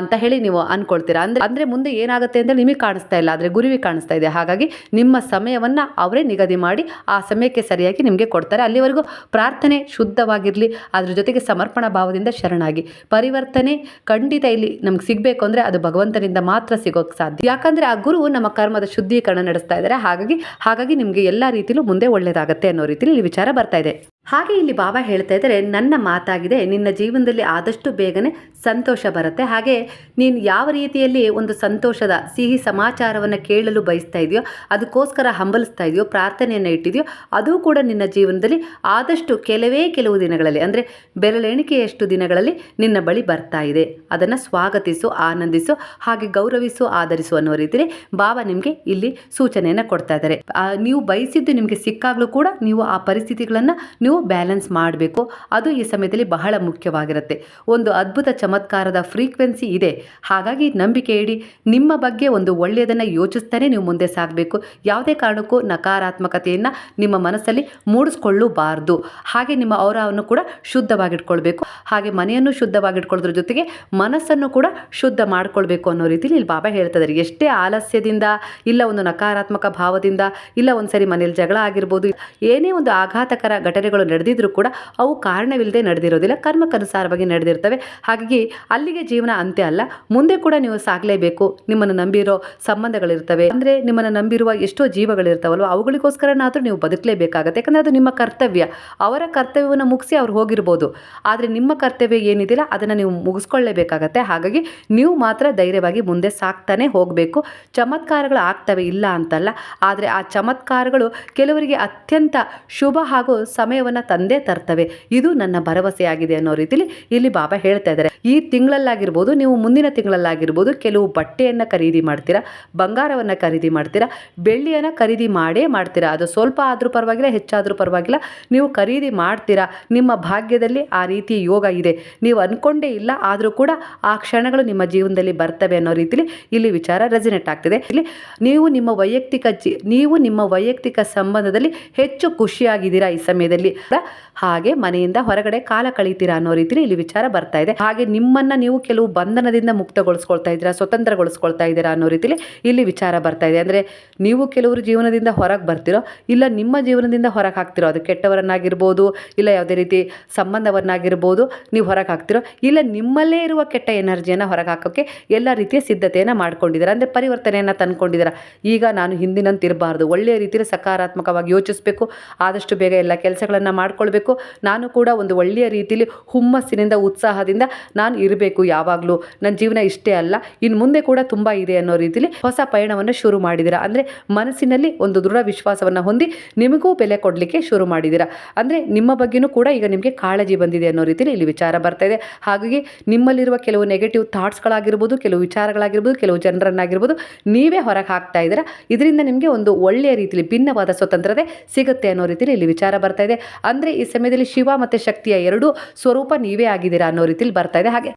ಅಂತ ಹೇಳಿ ನೀವು ಅನ್ಕೊಳ್ತೀರಾ? ಅಂದರೆ ಅಂದರೆ ಮುಂದೆ ಏನಾಗುತ್ತೆ ಅಂತ ನಿಮಗೆ ಕಾಣಿಸ್ತಾ ಇಲ್ಲ, ಆದರೆ ಗುರುವಿ ಕಾಣಿಸ್ತಾ ಇದೆ. ಹಾಗಾಗಿ ನಿಮ್ಮ ಸಮಯವನ್ನು ಅವರೇ ನಿಗದಿ ಮಾಡಿ, ಆ ಸಮಯಕ್ಕೆ ಸರಿಯಾಗಿ ನಿಮಗೆ ಕೊಡ್ತಾರೆ. ಅಲ್ಲಿವರೆಗೂ ಪ್ರಾರ್ಥನೆ ಶುದ್ಧವಾಗಿರಲಿ, ಅದ್ರ ಜೊತೆಗೆ ಸಮರ್ಪಣಾ ಭಾವದಿಂದ ಶರಣಾಗಿ. ಪರಿವರ್ತನೆ ಖಂಡಿತ ಇಲ್ಲಿ ನಮ್ಗೆ ಸಿಗಬೇಕು ಅಂದರೆ ಅದು ಭಗವಂತನಿಂದ ಮಾತ್ರ ಸಿಗೋಕ್ಕೆ ಸಾಧ್ಯ. ಯಾಕಂದರೆ ಆ ಗುರು ನಮ್ಮ ಕರ್ಮದ ಶುದ್ಧೀಕರಣ ನಡೆಸ್ತಾ ಇದ್ದಾರೆ. ಹಾಗಾಗಿ ಹಾಗಾಗಿ ನಿಮಗೆ ಎಲ್ಲ ರೀತಿಯಲ್ಲೂ ಮುಂದೆ ಒಳ್ಳೆಯದಾಗತ್ತೆ ಅನ್ನೋ ರೀತಿಯಲ್ಲಿ ವಿಚಾರ ಬರ್ತಾ ಇದೆ. ಹಾಗೆ ಇಲ್ಲಿ ಬಾಬಾ ಹೇಳ್ತಾ ಇದ್ದಾರೆ, ನನ್ನ ಮಾತಾಗಿದೆ, ನಿನ್ನ ಜೀವನದಲ್ಲಿ ಆದಷ್ಟು ಬೇಗನೆ ಸಂತೋಷ ಬರುತ್ತೆ. ಹಾಗೆ ನೀನು ಯಾವ ರೀತಿಯಲ್ಲಿ ಒಂದು ಸಂತೋಷದ ಸಿಹಿ ಸಮಾಚಾರವನ್ನು ಕೇಳಲು ಬಯಸ್ತಾ ಇದೆಯೋ, ಅದಕ್ಕೋಸ್ಕರ ಹಂಬಲಿಸ್ತಾ ಇದೆಯೋ, ಪ್ರಾರ್ಥನೆಯನ್ನು ಇಟ್ಟಿದೆಯೋ, ಅದು ಕೂಡ ನಿನ್ನ ಜೀವನದಲ್ಲಿ ಆದಷ್ಟು ಕೆಲವೇ ಕೆಲವು ದಿನಗಳಲ್ಲಿ, ಅಂದರೆ ಬೆರಳೆಣಿಕೆಯಷ್ಟು ದಿನಗಳಲ್ಲಿ ನಿನ್ನ ಬಳಿ ಬರ್ತಾ ಇದೆ. ಅದನ್ನು ಸ್ವಾಗತಿಸು, ಆನಂದಿಸು, ಹಾಗೆ ಗೌರವಿಸು, ಆಧರಿಸು ಅನ್ನೋ ರೀತಿಯಲ್ಲಿ ಬಾಬಾ ನಿಮಗೆ ಇಲ್ಲಿ ಸೂಚನೆಯನ್ನು ಕೊಡ್ತಾ ಇದ್ದಾರೆ. ನೀವು ಬಯಸಿದ್ದು ನಿಮಗೆ ಸಿಕ್ಕಾಗಲೂ ಕೂಡ ನೀವು ಆ ಪರಿಸ್ಥಿತಿಗಳನ್ನು ಬ್ಯಾಲೆನ್ಸ್ ಮಾಡಬೇಕು. ಅದು ಈ ಸಮಯದಲ್ಲಿ ಬಹಳ ಮುಖ್ಯವಾಗಿರುತ್ತೆ. ಒಂದು ಅದ್ಭುತ ಚಮತ್ಕಾರದ ಫ್ರೀಕ್ವೆನ್ಸಿ ಇದೆ. ಹಾಗಾಗಿ ನಂಬಿಕೆ ಇಡಿ. ನಿಮ್ಮ ಬಗ್ಗೆ ಒಂದು ಒಳ್ಳೆಯದನ್ನು ಯೋಚಿಸ್ತಾನೆ ನೀವು ಮುಂದೆ ಸಾಗಬೇಕು. ಯಾವುದೇ ಕಾರಣಕ್ಕೂ ನಕಾರಾತ್ಮಕತೆಯನ್ನು ನಿಮ್ಮ ಮನಸ್ಸಲ್ಲಿ ಮೂಡಿಸ್ಕೊಳ್ಳಬಾರ್ದು. ಹಾಗೆ ನಿಮ್ಮ ಅವರವನ್ನು ಕೂಡ ಶುದ್ಧವಾಗಿಟ್ಕೊಳ್ಬೇಕು. ಹಾಗೆ ಮನೆಯನ್ನು ಶುದ್ಧವಾಗಿಟ್ಕೊಳ್ಳೋದ್ರ ಜೊತೆಗೆ ಮನಸ್ಸನ್ನು ಕೂಡ ಶುದ್ಧ ಮಾಡ್ಕೊಳ್ಬೇಕು ಅನ್ನೋ ರೀತಿಲಿ ಇಲ್ಲಿ ಬಾಬಾ ಹೇಳ್ತಿದ್ದಾರೆ ಎಷ್ಟೇ ಆಲಸ್ಯದಿಂದ, ಇಲ್ಲ ಒಂದು ನಕಾರಾತ್ಮಕ ಭಾವದಿಂದ, ಇಲ್ಲ ಒಂದ್ಸರಿ ಮನೇಲಿ ಜಗಳ ಆಗಿರ್ಬೋದು, ಏನೇ ಒಂದು ಆಘಾತಕರ ಘಟನೆಗಳು ನಡೆದಿದ್ರೂ ಕೂಡ ಅವು ಕಾರಣವಿಲ್ಲದೆ ನಡೆದಿರೋದಿಲ್ಲ, ಕರ್ಮಕ್ಕನುಸಾರವಾಗಿ ನಡೆದಿರ್ತವೆ. ಹಾಗಾಗಿ ಅಲ್ಲಿಗೆ ಜೀವನ ಅಂತ್ಯ ಅಲ್ಲ. ಮುಂದೆ ಕೂಡ ನೀವು ಸಾಗಲೇಬೇಕು. ನಿಮ್ಮನ್ನು ನಂಬಿರೋ ಸಂಬಂಧಗಳಿರ್ತವೆ. ಅಂದರೆ ನಿಮ್ಮನ್ನು ನಂಬಿರುವ ಎಷ್ಟೋ ಜೀವಗಳಿರ್ತಾವಲ್ವ ಅವುಗಳಿಗೋಸ್ಕರನಾದರೂ ನೀವು ಬದುಕಲೇಬೇಕಾಗತ್ತೆ. ಯಾಕಂದರೆ ಅದು ನಿಮ್ಮ ಕರ್ತವ್ಯ. ಅವರ ಕರ್ತವ್ಯವನ್ನು ಮುಗಿಸಿ ಅವ್ರು ಹೋಗಿರ್ಬೋದು. ಆದರೆ ನಿಮ್ಮ ಕರ್ತವ್ಯ ಏನಿದೆಯಲ್ಲ, ಅದನ್ನು ನೀವು ಮುಗಿಸ್ಕೊಳ್ಳೇಬೇಕಾಗತ್ತೆ. ಹಾಗಾಗಿ ನೀವು ಮಾತ್ರ ಧೈರ್ಯವಾಗಿ ಮುಂದೆ ಸಾಕ್ತಾನೆ ಹೋಗಬೇಕು. ಚಮತ್ಕಾರಗಳು ಆಗ್ತವೆ ಇಲ್ಲ ಅಂತಲ್ಲ. ಆದರೆ ಆ ಚಮತ್ಕಾರಗಳು ಕೆಲವರಿಗೆ ಅತ್ಯಂತ ಶುಭ ಹಾಗೂ ಸಮಯವನ್ನು ತಂದೇ ತರ್ತವೆ. ಇದು ನನ್ನ ಭರವಸೆಯಾಗಿದೆ ಅನ್ನೋ ರೀತಿಲಿ ಇಲ್ಲಿ ಬಾಬಾ ಹೇಳ್ತಾ ಇದ್ದಾರೆ. ಈ ತಿಂಗಳಲ್ಲಾಗಿರ್ಬೋದು, ನೀವು ಮುಂದಿನ ತಿಂಗಳಲ್ಲಾಗಿರ್ಬೋದು ಕೆಲವು ಬಟ್ಟೆಯನ್ನು ಖರೀದಿ ಮಾಡ್ತೀರಾ, ಬಂಗಾರವನ್ನು ಖರೀದಿ ಮಾಡ್ತೀರಾ, ಬೆಳ್ಳಿಯನ್ನು ಖರೀದಿ ಮಾಡೇ ಮಾಡ್ತೀರಾ. ಅದು ಸ್ವಲ್ಪ ಆದರೂ ಪರವಾಗಿಲ್ಲ, ಹೆಚ್ಚಾದರೂ ಪರವಾಗಿಲ್ಲ. ನೀವು ಖರೀದಿ ಮಾಡ್ತೀರಾ. ನಿಮ್ಮ ಭಾಗ್ಯದಲ್ಲಿ ಆ ರೀತಿ ಯೋಗ ಇದೆ. ನೀವು ಅಂದ್ಕೊಂಡೇ ಇಲ್ಲ, ಆದರೂ ಕೂಡ ಆ ಕ್ಷಣಗಳು ನಿಮ್ಮ ಜೀವನದಲ್ಲಿ ಬರ್ತವೆ ಅನ್ನೋ ರೀತಿಲಿ ಇಲ್ಲಿ ವಿಚಾರ ರೆಸಿನೆಟ್ ಆಗ್ತಿದೆ. ಇಲ್ಲಿ ನೀವು ನಿಮ್ಮ ವೈಯಕ್ತಿಕ ಜಿ, ನೀವು ನಿಮ್ಮ ವೈಯಕ್ತಿಕ ಸಂಬಂಧದಲ್ಲಿ ಹೆಚ್ಚು ಖುಷಿಯಾಗಿದ್ದೀರಾ ಈ ಸಮಯದಲ್ಲಿ? да, ಹಾಗೆ ಮನೆಯಿಂದ ಹೊರಗಡೆ ಕಾಲ ಕಳೀತೀರಾ ಅನ್ನೋ ರೀತಿಲಿ ಇಲ್ಲಿ ವಿಚಾರ ಬರ್ತಾ ಇದೆ. ಹಾಗೆ ನಿಮ್ಮನ್ನ ನೀವು ಕೆಲವು ಬಂಧನದಿಂದ ಮುಕ್ತಗೊಳಿಸ್ಕೊಳ್ತಾ ಇದ್ದೀರಾ, ಸ್ವತಂತ್ರಗೊಳಿಸ್ಕೊಳ್ತಾ ಇದ್ದೀರಾ ಅನ್ನೋ ರೀತಿಲಿ ಇಲ್ಲಿ ವಿಚಾರ ಬರ್ತಾ ಇದೆ. ಅಂದರೆ ನೀವು ಕೆಲವರು ಜೀವನದಿಂದ ಹೊರಗೆ ಬರ್ತಿರೋ, ಇಲ್ಲ ನಿಮ್ಮ ಜೀವನದಿಂದ ಹೊರಗೆ ಹಾಕ್ತಿರೋ, ಅದು ಕೆಟ್ಟವರನ್ನಾಗಿರ್ಬೋದು, ಇಲ್ಲ ಯಾವುದೇ ರೀತಿ ಸಂಬಂಧವನ್ನಾಗಿರ್ಬೋದು ನೀವು ಹೊರಗೆ ಹಾಕ್ತಿರೋ, ಇಲ್ಲ ನಿಮ್ಮಲ್ಲೇ ಇರುವ ಕೆಟ್ಟ ಎನರ್ಜಿಯನ್ನು ಹೊರಗೆ ಹಾಕೋಕ್ಕೆ ಎಲ್ಲ ರೀತಿಯ ಸಿದ್ಧತೆಯನ್ನು ಮಾಡ್ಕೊಂಡಿದ್ದಾರೆ? ಅಂದರೆ ಪರಿವರ್ತನೆಯನ್ನು ತಂದ್ಕೊಂಡಿದ್ದಾರೆ? ಈಗ ನಾನು ಹಿಂದಿನಂತಿರಬಾರ್ದು. ಒಳ್ಳೆಯ ರೀತಿಯಲ್ಲಿ ಸಕಾರಾತ್ಮಕವಾಗಿ ಯೋಚಿಸಬೇಕು. ಆದಷ್ಟು ಬೇಗ ಎಲ್ಲ ಕೆಲಸಗಳನ್ನು ಮಾಡ್ಕೊಳ್ಬೇಕು. ನಾನು ಕೂಡ ಒಂದು ಒಳ್ಳೆಯ ರೀತಿಯಲ್ಲಿ ಹುಮ್ಮಸ್ಸಿನಿಂದ, ಉತ್ಸಾಹದಿಂದ ನಾನು ಇರಬೇಕು ಯಾವಾಗಲೂ. ನನ್ನ ಜೀವನ ಇಷ್ಟೇ ಅಲ್ಲ, ಇನ್ನು ಮುಂದೆ ಕೂಡ ತುಂಬ ಇದೆ ಅನ್ನೋ ರೀತಿಯಲ್ಲಿ ಹೊಸ ಪಯಣವನ್ನು ಶುರು ಮಾಡಿದ್ದೀರಾ ಅಂದರೆ ಮನಸ್ಸಿನಲ್ಲಿ ಒಂದು ದೃಢ ವಿಶ್ವಾಸವನ್ನು ಹೊಂದಿ ನಿಮಗೂ ಬೆಲೆ ಕೊಡಲಿಕ್ಕೆ ಶುರು ಮಾಡಿದ್ದೀರಾ ಅಂದರೆ ನಿಮ್ಮ ಬಗ್ಗೆನೂ ಕೂಡ ಈಗ ನಿಮಗೆ ಕಾಳಜಿ ಬಂದಿದೆ ಅನ್ನೋ ರೀತಿಯಲ್ಲಿ ಇಲ್ಲಿ ವಿಚಾರ ಬರ್ತಾ ಇದೆ. ಹಾಗಾಗಿ ನಿಮ್ಮಲ್ಲಿರುವ ಕೆಲವು ನೆಗೆಟಿವ್ ಥಾಟ್ಸ್ಗಳಾಗಿರ್ಬೋದು ಕೆಲವು ವಿಚಾರಗಳಾಗಿರ್ಬೋದು, ಕೆಲವು ಜನರನ್ನಾಗಿರ್ಬೋದು, ನೀವೇ ಹೊರಗೆ ಹಾಕ್ತಾ ಇದ್ದೀರಾ. ಇದರಿಂದ ನಿಮಗೆ ಒಂದು ಒಳ್ಳೆಯ ರೀತಿಯಲ್ಲಿ ಭಿನ್ನವಾದ ಸ್ವತಂತ್ರತೆ ಸಿಗುತ್ತೆ ಅನ್ನೋ ರೀತಿಯಲ್ಲಿ ಇಲ್ಲಿ ವಿಚಾರ ಬರ್ತಾ ಇದೆ. ಅಂದರೆ ಈ ಸಮಯದಲ್ಲಿ ಶಿವ ಮತ್ತು ಶಕ್ತಿಯ ಎರಡು ಸ್ವರೂಪ ನೀವೇ ಆಗಿದ್ದೀರಾ ಅನ್ನೋ ರೀತಿಯಲ್ಲಿ ಬರ್ತಾ ಇದೆ. ಹಾಗೆ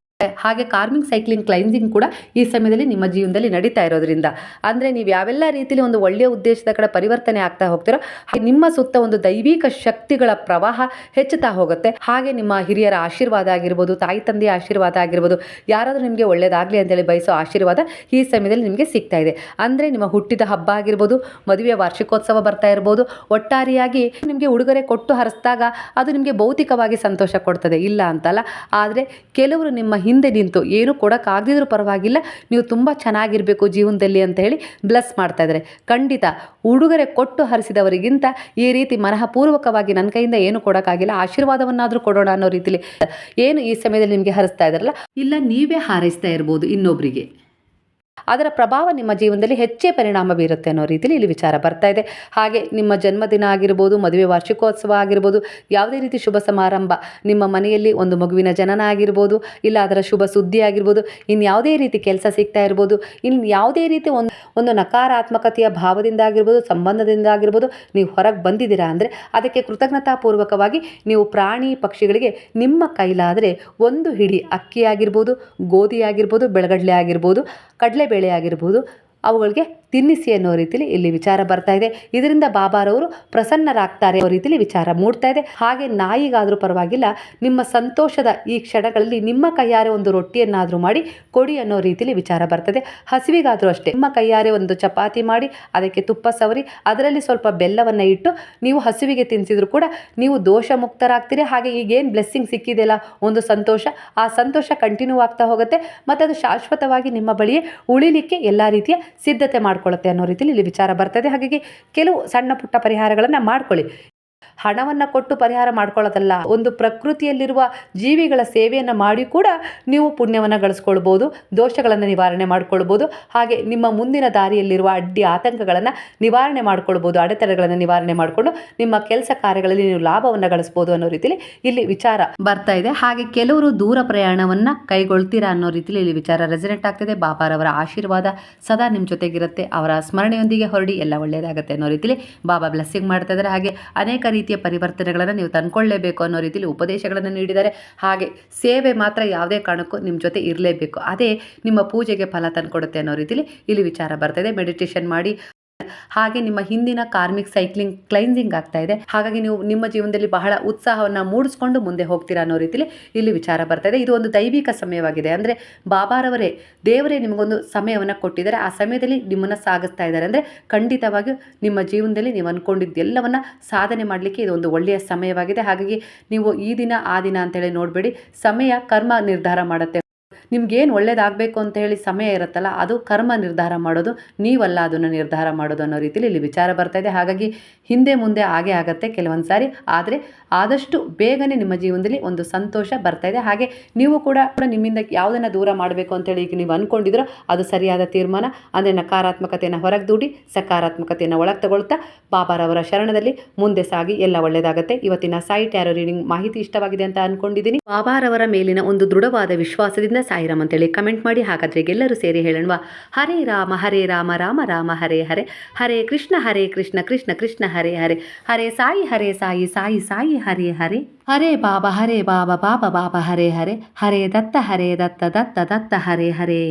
ಹಾಗೆ ಕಾರ್ಮಿಂಗ್ ಸೈಕ್ಲಿಂಗ್ ಕ್ಲೈನ್ಸಿಂಗ್ ಕೂಡ ಈ ಸಮಯದಲ್ಲಿ ನಿಮ್ಮ ಜೀವನದಲ್ಲಿ ನಡೀತಾ ಇರೋದ್ರಿಂದ. ಅಂದರೆ ನೀವು ಯಾವೆಲ್ಲ ರೀತಿಯಲ್ಲಿ ಒಂದು ಒಳ್ಳೆಯ ಉದ್ದೇಶದ ಕಡೆ ಪರಿವರ್ತನೆ ಆಗ್ತಾ ಹೋಗ್ತೀರೋ, ಹಾಗೆ ನಿಮ್ಮ ಸುತ್ತ ಒಂದು ದೈವಿಕ ಶಕ್ತಿಗಳ ಪ್ರವಾಹ ಹೆಚ್ಚುತ್ತಾ ಹೋಗುತ್ತೆ. ಹಾಗೆ ನಿಮ್ಮ ಹಿರಿಯರ ಆಶೀರ್ವಾದ ಆಗಿರ್ಬೋದು, ತಾಯಿ ತಂದೆಯ ಆಶೀರ್ವಾದ ಆಗಿರ್ಬೋದು, ಯಾರಾದರೂ ನಿಮಗೆ ಒಳ್ಳೇದಾಗಲಿ ಅಂತೇಳಿ ಬಯಸೋ ಆಶೀರ್ವಾದ ಈ ಸಮಯದಲ್ಲಿ ನಿಮಗೆ ಸಿಗ್ತಾ ಇದೆ. ಅಂದರೆ ನಿಮ್ಮ ಹುಟ್ಟಿದ ಹಬ್ಬ ಆಗಿರ್ಬೋದು, ಮದುವೆಯ ವಾರ್ಷಿಕೋತ್ಸವ ಬರ್ತಾ ಇರ್ಬೋದು, ಒಟ್ಟಾರೆಯಾಗಿ ನಿಮಗೆ ಉಡುಗೊರೆ ಕೊಟ್ಟು ಹರಿಸಿದಾಗ ಅದು ನಿಮಗೆ ಭೌತಿಕವಾಗಿ ಸಂತೋಷ ಕೊಡ್ತದೆ. ಇಲ್ಲ ಅಂತಲ್ಲ, ಆದರೆ ಕೆಲವರು ನಿಮ್ಮ ಹಿಂದೆ ನಿಂತು ಏನು ಕೊಡೋಕ್ಕಾಗದಿದ್ರೂ ಪರವಾಗಿಲ್ಲ, ನೀವು ತುಂಬ ಚೆನ್ನಾಗಿರಬೇಕು ಜೀವನದಲ್ಲಿ ಅಂತ ಹೇಳಿ ಬ್ಲೆಸ್ ಮಾಡ್ತಾ ಇದ್ದಾರೆ. ಖಂಡಿತ ಉಡುಗೊರೆ ಕೊಟ್ಟು ಹರಿಸಿದವರಿಗಿಂತ ಈ ರೀತಿ ಮನಃಪೂರ್ವಕವಾಗಿ ನನ್ನ ಕೈಯಿಂದ ಏನು ಕೊಡೋಕ್ಕಾಗಿಲ್ಲ, ಆಶೀರ್ವಾದವನ್ನಾದರೂ ಕೊಡೋಣ ಅನ್ನೋ ರೀತಿಲಿ ಏನು ಈ ಸಮಯದಲ್ಲಿ ನಿಮಗೆ ಹರಿಸ್ತಾ ಇದ್ದಾರಲ್ಲ, ಇಲ್ಲ ನೀವೇ ಹಾರೈಸ್ತಾ ಇರ್ಬೋದು ಇನ್ನೊಬ್ಬರಿಗೆ ಅದರ ಪ್ರಭಾವ ನಿಮ್ಮ ಜೀವನದಲ್ಲಿ ಹೆಚ್ಚೇ ಪರಿಣಾಮ ಬೀರುತ್ತೆ ಅನ್ನೋ ರೀತಿಯಲ್ಲಿ ಇಲ್ಲಿ ವಿಚಾರ ಬರ್ತಾ ಇದೆ. ಹಾಗೆ ನಿಮ್ಮ ಜನ್ಮದಿನ ಆಗಿರ್ಬೋದು, ಮದುವೆ ವಾರ್ಷಿಕೋತ್ಸವ ಆಗಿರ್ಬೋದು, ಯಾವುದೇ ರೀತಿ ಶುಭ ಸಮಾರಂಭ, ನಿಮ್ಮ ಮನೆಯಲ್ಲಿ ಒಂದು ಮಗುವಿನ ಜನನ ಆಗಿರ್ಬೋದು, ಇಲ್ಲ ಅದರ ಶುಭ ಸುದ್ದಿ ಆಗಿರ್ಬೋದು ಇನ್ಯಾವುದೇ ರೀತಿ ಕೆಲಸ ಸಿಗ್ತಾ ಇರ್ಬೋದು ಇನ್ನು ಯಾವುದೇ ರೀತಿ ಒಂದು ಒಂದು ನಕಾರಾತ್ಮಕತೆಯ ಭಾವದಿಂದ ಆಗಿರ್ಬೋದು, ಸಂಬಂಧದಿಂದ ಆಗಿರ್ಬೋದು, ನೀವು ಹೊರಗೆ ಬಂದಿದ್ದೀರಾ ಅಂದರೆ ಅದಕ್ಕೆ ಕೃತಜ್ಞತಾಪೂರ್ವಕವಾಗಿ ನೀವು ಪ್ರಾಣಿ ಪಕ್ಷಿಗಳಿಗೆ ನಿಮ್ಮ ಕೈಲಾದರೆ ಒಂದು ಹಿಡಿ ಅಕ್ಕಿ ಆಗಿರ್ಬೋದು, ಗೋಧಿ ಆಗಿರ್ಬೋದು, ಬೆಳಗಡಲೆ ಆಗಿರ್ಬೋದು ಕಡಲೆಬೇಳೆ ಆಗಿರ್ಬೋದು ಅವುಗಳಿಗೆ ತಿನ್ನಿಸಿ ಅನ್ನೋ ರೀತಿಲಿ ಇಲ್ಲಿ ವಿಚಾರ ಬರ್ತಾ ಇದೆ. ಇದರಿಂದ ಬಾಬಾರವರು ಪ್ರಸನ್ನರಾಗ್ತಾರೆ ಅನ್ನೋ ರೀತಿಲಿ ವಿಚಾರ ಮೂಡ್ತಾ ಇದೆ. ಹಾಗೆ ನಾಯಿಗಾದರೂ ಪರವಾಗಿಲ್ಲ, ನಿಮ್ಮ ಸಂತೋಷದ ಈ ಕ್ಷಣಗಳಲ್ಲಿ ನಿಮ್ಮ ಕೈಯಾರೆ ಒಂದು ರೊಟ್ಟಿಯನ್ನಾದರೂ ಮಾಡಿ ಕೊಡಿ ಅನ್ನೋ ರೀತಿಲಿ ವಿಚಾರ ಬರ್ತದೆ. ಹಸಿವಿಗಾದರೂ ಅಷ್ಟೇ, ನಿಮ್ಮ ಕೈಯಾರೆ ಒಂದು ಚಪಾತಿ ಮಾಡಿ, ಅದಕ್ಕೆ ತುಪ್ಪ ಸವರಿ, ಅದರಲ್ಲಿ ಸ್ವಲ್ಪ ಬೆಲ್ಲವನ್ನು ಇಟ್ಟು ನೀವು ಹಸಿವಿಗೆ ತಿನ್ನಿಸಿದ್ರು ಕೂಡ ನೀವು ದೋಷ ಮುಕ್ತರಾಗ್ತೀರಿ ಹಾಗೆ ಈಗೇನು ಬ್ಲೆಸ್ಸಿಂಗ್ ಸಿಕ್ಕಿದೆಯಲ್ಲ, ಒಂದು ಸಂತೋಷ, ಆ ಸಂತೋಷ ಕಂಟಿನ್ಯೂ ಆಗ್ತಾ ಹೋಗುತ್ತೆ. ಮತ್ತು ಅದು ಶಾಶ್ವತವಾಗಿ ನಿಮ್ಮ ಬಳಿಯೇ ಉಳಿಲಿಕ್ಕೆ ಎಲ್ಲ ರೀತಿಯ ಸಿದ್ಧತೆ ಮಾಡ್ಕೊಳ್ಳುತ್ತೆ ಅನ್ನೋ ರೀತಿಯಲ್ಲಿ ಇಲ್ಲಿ ವಿಚಾರ ಬರ್ತದೆ. ಹಾಗಾಗಿ ಕೆಲವು ಸಣ್ಣ ಪುಟ್ಟ ಪರಿಹಾರಗಳನ್ನು ಮಾಡ್ಕೊಳ್ಳಿ. ಹಣವನ್ನು ಕೊಟ್ಟು ಪರಿಹಾರ ಮಾಡ್ಕೊಳ್ಳೋದಲ್ಲ, ಒಂದು ಪ್ರಕೃತಿಯಲ್ಲಿರುವ ಜೀವಿಗಳ ಸೇವೆಯನ್ನು ಮಾಡಿ ಕೂಡ ನೀವು ಪುಣ್ಯವನ್ನು ಗಳಿಸ್ಕೊಳ್ಬೋದು, ದೋಷಗಳನ್ನು ನಿವಾರಣೆ ಮಾಡ್ಕೊಳ್ಬೋದು, ಹಾಗೆ ನಿಮ್ಮ ಮುಂದಿನ ದಾರಿಯಲ್ಲಿರುವ ಅಡ್ಡಿ ಆತಂಕಗಳನ್ನು ನಿವಾರಣೆ ಮಾಡ್ಕೊಳ್ಬೋದು, ಅಡೆತಡೆಗಳನ್ನು ನಿವಾರಣೆ ಮಾಡಿಕೊಂಡು ನಿಮ್ಮ ಕೆಲಸ ಕಾರ್ಯಗಳಲ್ಲಿ ನೀವು ಲಾಭವನ್ನು ಗಳಿಸ್ಬೋದು ಅನ್ನೋ ರೀತಿಯಲ್ಲಿ ಇಲ್ಲಿ ವಿಚಾರ ಬರ್ತಾ ಇದೆ. ಹಾಗೆ ಕೆಲವರು ದೂರ ಪ್ರಯಾಣವನ್ನು ಕೈಗೊಳ್ತೀರಾ ಅನ್ನೋ ರೀತಿಯಲ್ಲಿ ಇಲ್ಲಿ ವಿಚಾರ ರೆಸಿಡೆಂಟ್ ಆಗ್ತಿದೆ. ಬಾಬಾರವರ ಆಶೀರ್ವಾದ ಸದಾ ನಿಮ್ಮ ಜೊತೆಗಿರುತ್ತೆ. ಅವರ ಸ್ಮರಣೆಯೊಂದಿಗೆ ಹೊರಡಿ, ಎಲ್ಲ ಒಳ್ಳೆಯದಾಗುತ್ತೆ ಅನ್ನೋ ರೀತಿಯಲ್ಲಿ ಬಾಬಾ ಬ್ಲೆಸ್ಸಿಂಗ್ ಮಾಡ್ತಾ ಇದ್ದಾರೆ. ಹಾಗೆ ಅನೇಕ ರೀತಿಯ ಪರಿವರ್ತನೆಗಳನ್ನು ನೀವು ತಂದ್ಕೊಳ್ಳೇಬೇಕು ಅನ್ನೋ ರೀತಿಯಲ್ಲಿ ಉಪದೇಶಗಳನ್ನು ನೀಡಿದ್ದಾರೆ. ಹಾಗೆ ಸೇವೆ ಮಾತ್ರ ಯಾವುದೇ ಕಾರಣಕ್ಕೂ ನಿಮ್ಮ ಜೊತೆ ಇರಲೇಬೇಕು. ಅದೇ ನಿಮ್ಮ ಪೂಜೆಗೆ ಫಲ ತಂದುಕೊಡುತ್ತೆ ಅನ್ನೋ ರೀತಿಯಲ್ಲಿ ಇಲ್ಲಿ ವಿಚಾರ ಬರ್ತದೆ ಮೆಡಿಟೇಷನ್ ಮಾಡಿ. ಹಾಗೆ ನಿಮ್ಮ ಹಿಂದಿನ ಕಾರ್ಮಿಕ್ ಸೈಕ್ಲಿಂಗ್ ಕ್ಲೈನ್ಸಿಂಗ್ ಆಗ್ತಾ ಇದೆ. ಹಾಗಾಗಿ ನೀವು ನಿಮ್ಮ ಜೀವನದಲ್ಲಿ ಬಹಳ ಉತ್ಸಾಹವನ್ನು ಮೂಡಿಸ್ಕೊಂಡು ಮುಂದೆ ಹೋಗ್ತೀರಾ ಅನ್ನೋ ರೀತಿಯಲ್ಲಿ ಇಲ್ಲಿ ವಿಚಾರ ಬರ್ತಾ ಇದೆ. ಇದು ಒಂದು ದೈವಿಕ ಸಮಯವಾಗಿದೆ. ಅಂದರೆ ಬಾಬಾರವರೇ, ದೇವರೇ ನಿಮಗೊಂದು ಸಮಯವನ್ನು ಕೊಟ್ಟಿದ್ದಾರೆ. ಆ ಸಮಯದಲ್ಲಿ ನಿಮ್ಮನ್ನು ಸಾಗಿಸ್ತಾ ಇದ್ದಾರೆ. ಅಂದರೆ ಖಂಡಿತವಾಗಿಯೂ ನಿಮ್ಮ ಜೀವನದಲ್ಲಿ ನೀವು ಅಂದ್ಕೊಂಡಿದ್ದೆಲ್ಲವನ್ನು ಸಾಧನೆ ಮಾಡಲಿಕ್ಕೆ ಇದು ಒಂದು ಒಳ್ಳೆಯ ಸಮಯವಾಗಿದೆ. ಹಾಗಾಗಿ ನೀವು ಈ ದಿನ, ಆ ದಿನ ಅಂತೇಳಿ ನೋಡಬೇಡಿ. ಸಮಯ ಕರ್ಮ ನಿರ್ಧಾರ ಮಾಡುತ್ತೆ. ನಿಮ್ಗೇನು ಒಳ್ಳೇದಾಗಬೇಕು ಅಂತ ಹೇಳಿ ಸಮಯ ಇರುತ್ತಲ್ಲ, ಅದು ಕರ್ಮ ನಿರ್ಧಾರ ಮಾಡೋದು, ನೀವಲ್ಲ ಅದನ್ನು ನಿರ್ಧಾರ ಮಾಡೋದು ಅನ್ನೋ ರೀತಿಯಲ್ಲಿ ಇಲ್ಲಿ ವಿಚಾರ ಬರ್ತಾ ಇದೆ. ಹಾಗಾಗಿ ಹಿಂದೆ ಮುಂದೆ ಹಾಗೆ ಆಗುತ್ತೆ ಕೆಲವೊಂದು ಸಾರಿ, ಆದರೆ ಆದಷ್ಟು ಬೇಗನೆ ನಿಮ್ಮ ಜೀವನದಲ್ಲಿ ಒಂದು ಸಂತೋಷ ಬರ್ತಾ ಇದೆ. ಹಾಗೆ ನೀವು ಕೂಡ ಕೂಡ ನಿಮ್ಮಿಂದ ಯಾವುದನ್ನು ದೂರ ಮಾಡಬೇಕು ಅಂತೇಳಿ ಈಗ ನೀವು ಅಂದ್ಕೊಂಡಿದ್ರೋ ಅದು ಸರಿಯಾದ ತೀರ್ಮಾನ. ಅಂದರೆ ನಕಾರಾತ್ಮಕತೆಯನ್ನು ಹೊರಗೆ ದೂಡಿ, ಸಕಾರಾತ್ಮಕತೆಯನ್ನು ಒಳಗೆ ತಗೊಳ್ತಾ ಬಾಬಾರವರ ಶರಣದಲ್ಲಿ ಮುಂದೆ ಸಾಗಿ ಎಲ್ಲ ಒಳ್ಳೆಯದಾಗುತ್ತೆ ಇವತ್ತಿನ ಸೈಟ್ ಯಾರೋ ರೀಡಿಂಗ್ ಮಾಹಿತಿ ಇಷ್ಟವಾಗಿದೆ ಅಂತ ಅಂದ್ಕೊಂಡಿದ್ದೀನಿ ಬಾಬಾರವರ ಮೇಲಿನ ಒಂದು ದೃಢವಾದ ವಿಶ್ವಾಸದಿಂದ ಸಾಯಿರಾಮ್ ಅಂತೇಳಿ ಕಮೆಂಟ್ ಮಾಡಿ ಹಾಗಾದ್ರೆ ಎಲ್ಲರೂ ಸೇರಿ ಹೇಳೋಣ ಹರೇ ರಾಮ ಹರೇ ರಾಮ ರಾಮ ರಾಮ, ಹರೇ ಹರೇ. ಹರೇ ಕೃಷ್ಣ ಹರೇ ಕೃಷ್ಣ ಕೃಷ್ಣ ಕೃಷ್ಣ, ಹರೇ ಹರೇ. ಹರೇ ಸಾಯಿ ಹರೇ ಸಾಯಿ ಸಾಯಿ ಸಾಯಿ, ಹರೇ ಹರೇ. ಹರೇ ಬಾಬಾ ಹರೇ ಬಾಬಾ ಬಾಬಾ ಬಾಬಾ, ಹರೇ ಹರೇ. ಹರೇ ದತ್ತ ಹರೇ ದತ್ತ ದತ್ತ ದತ್ತ, ಹರೇ ಹರೇ.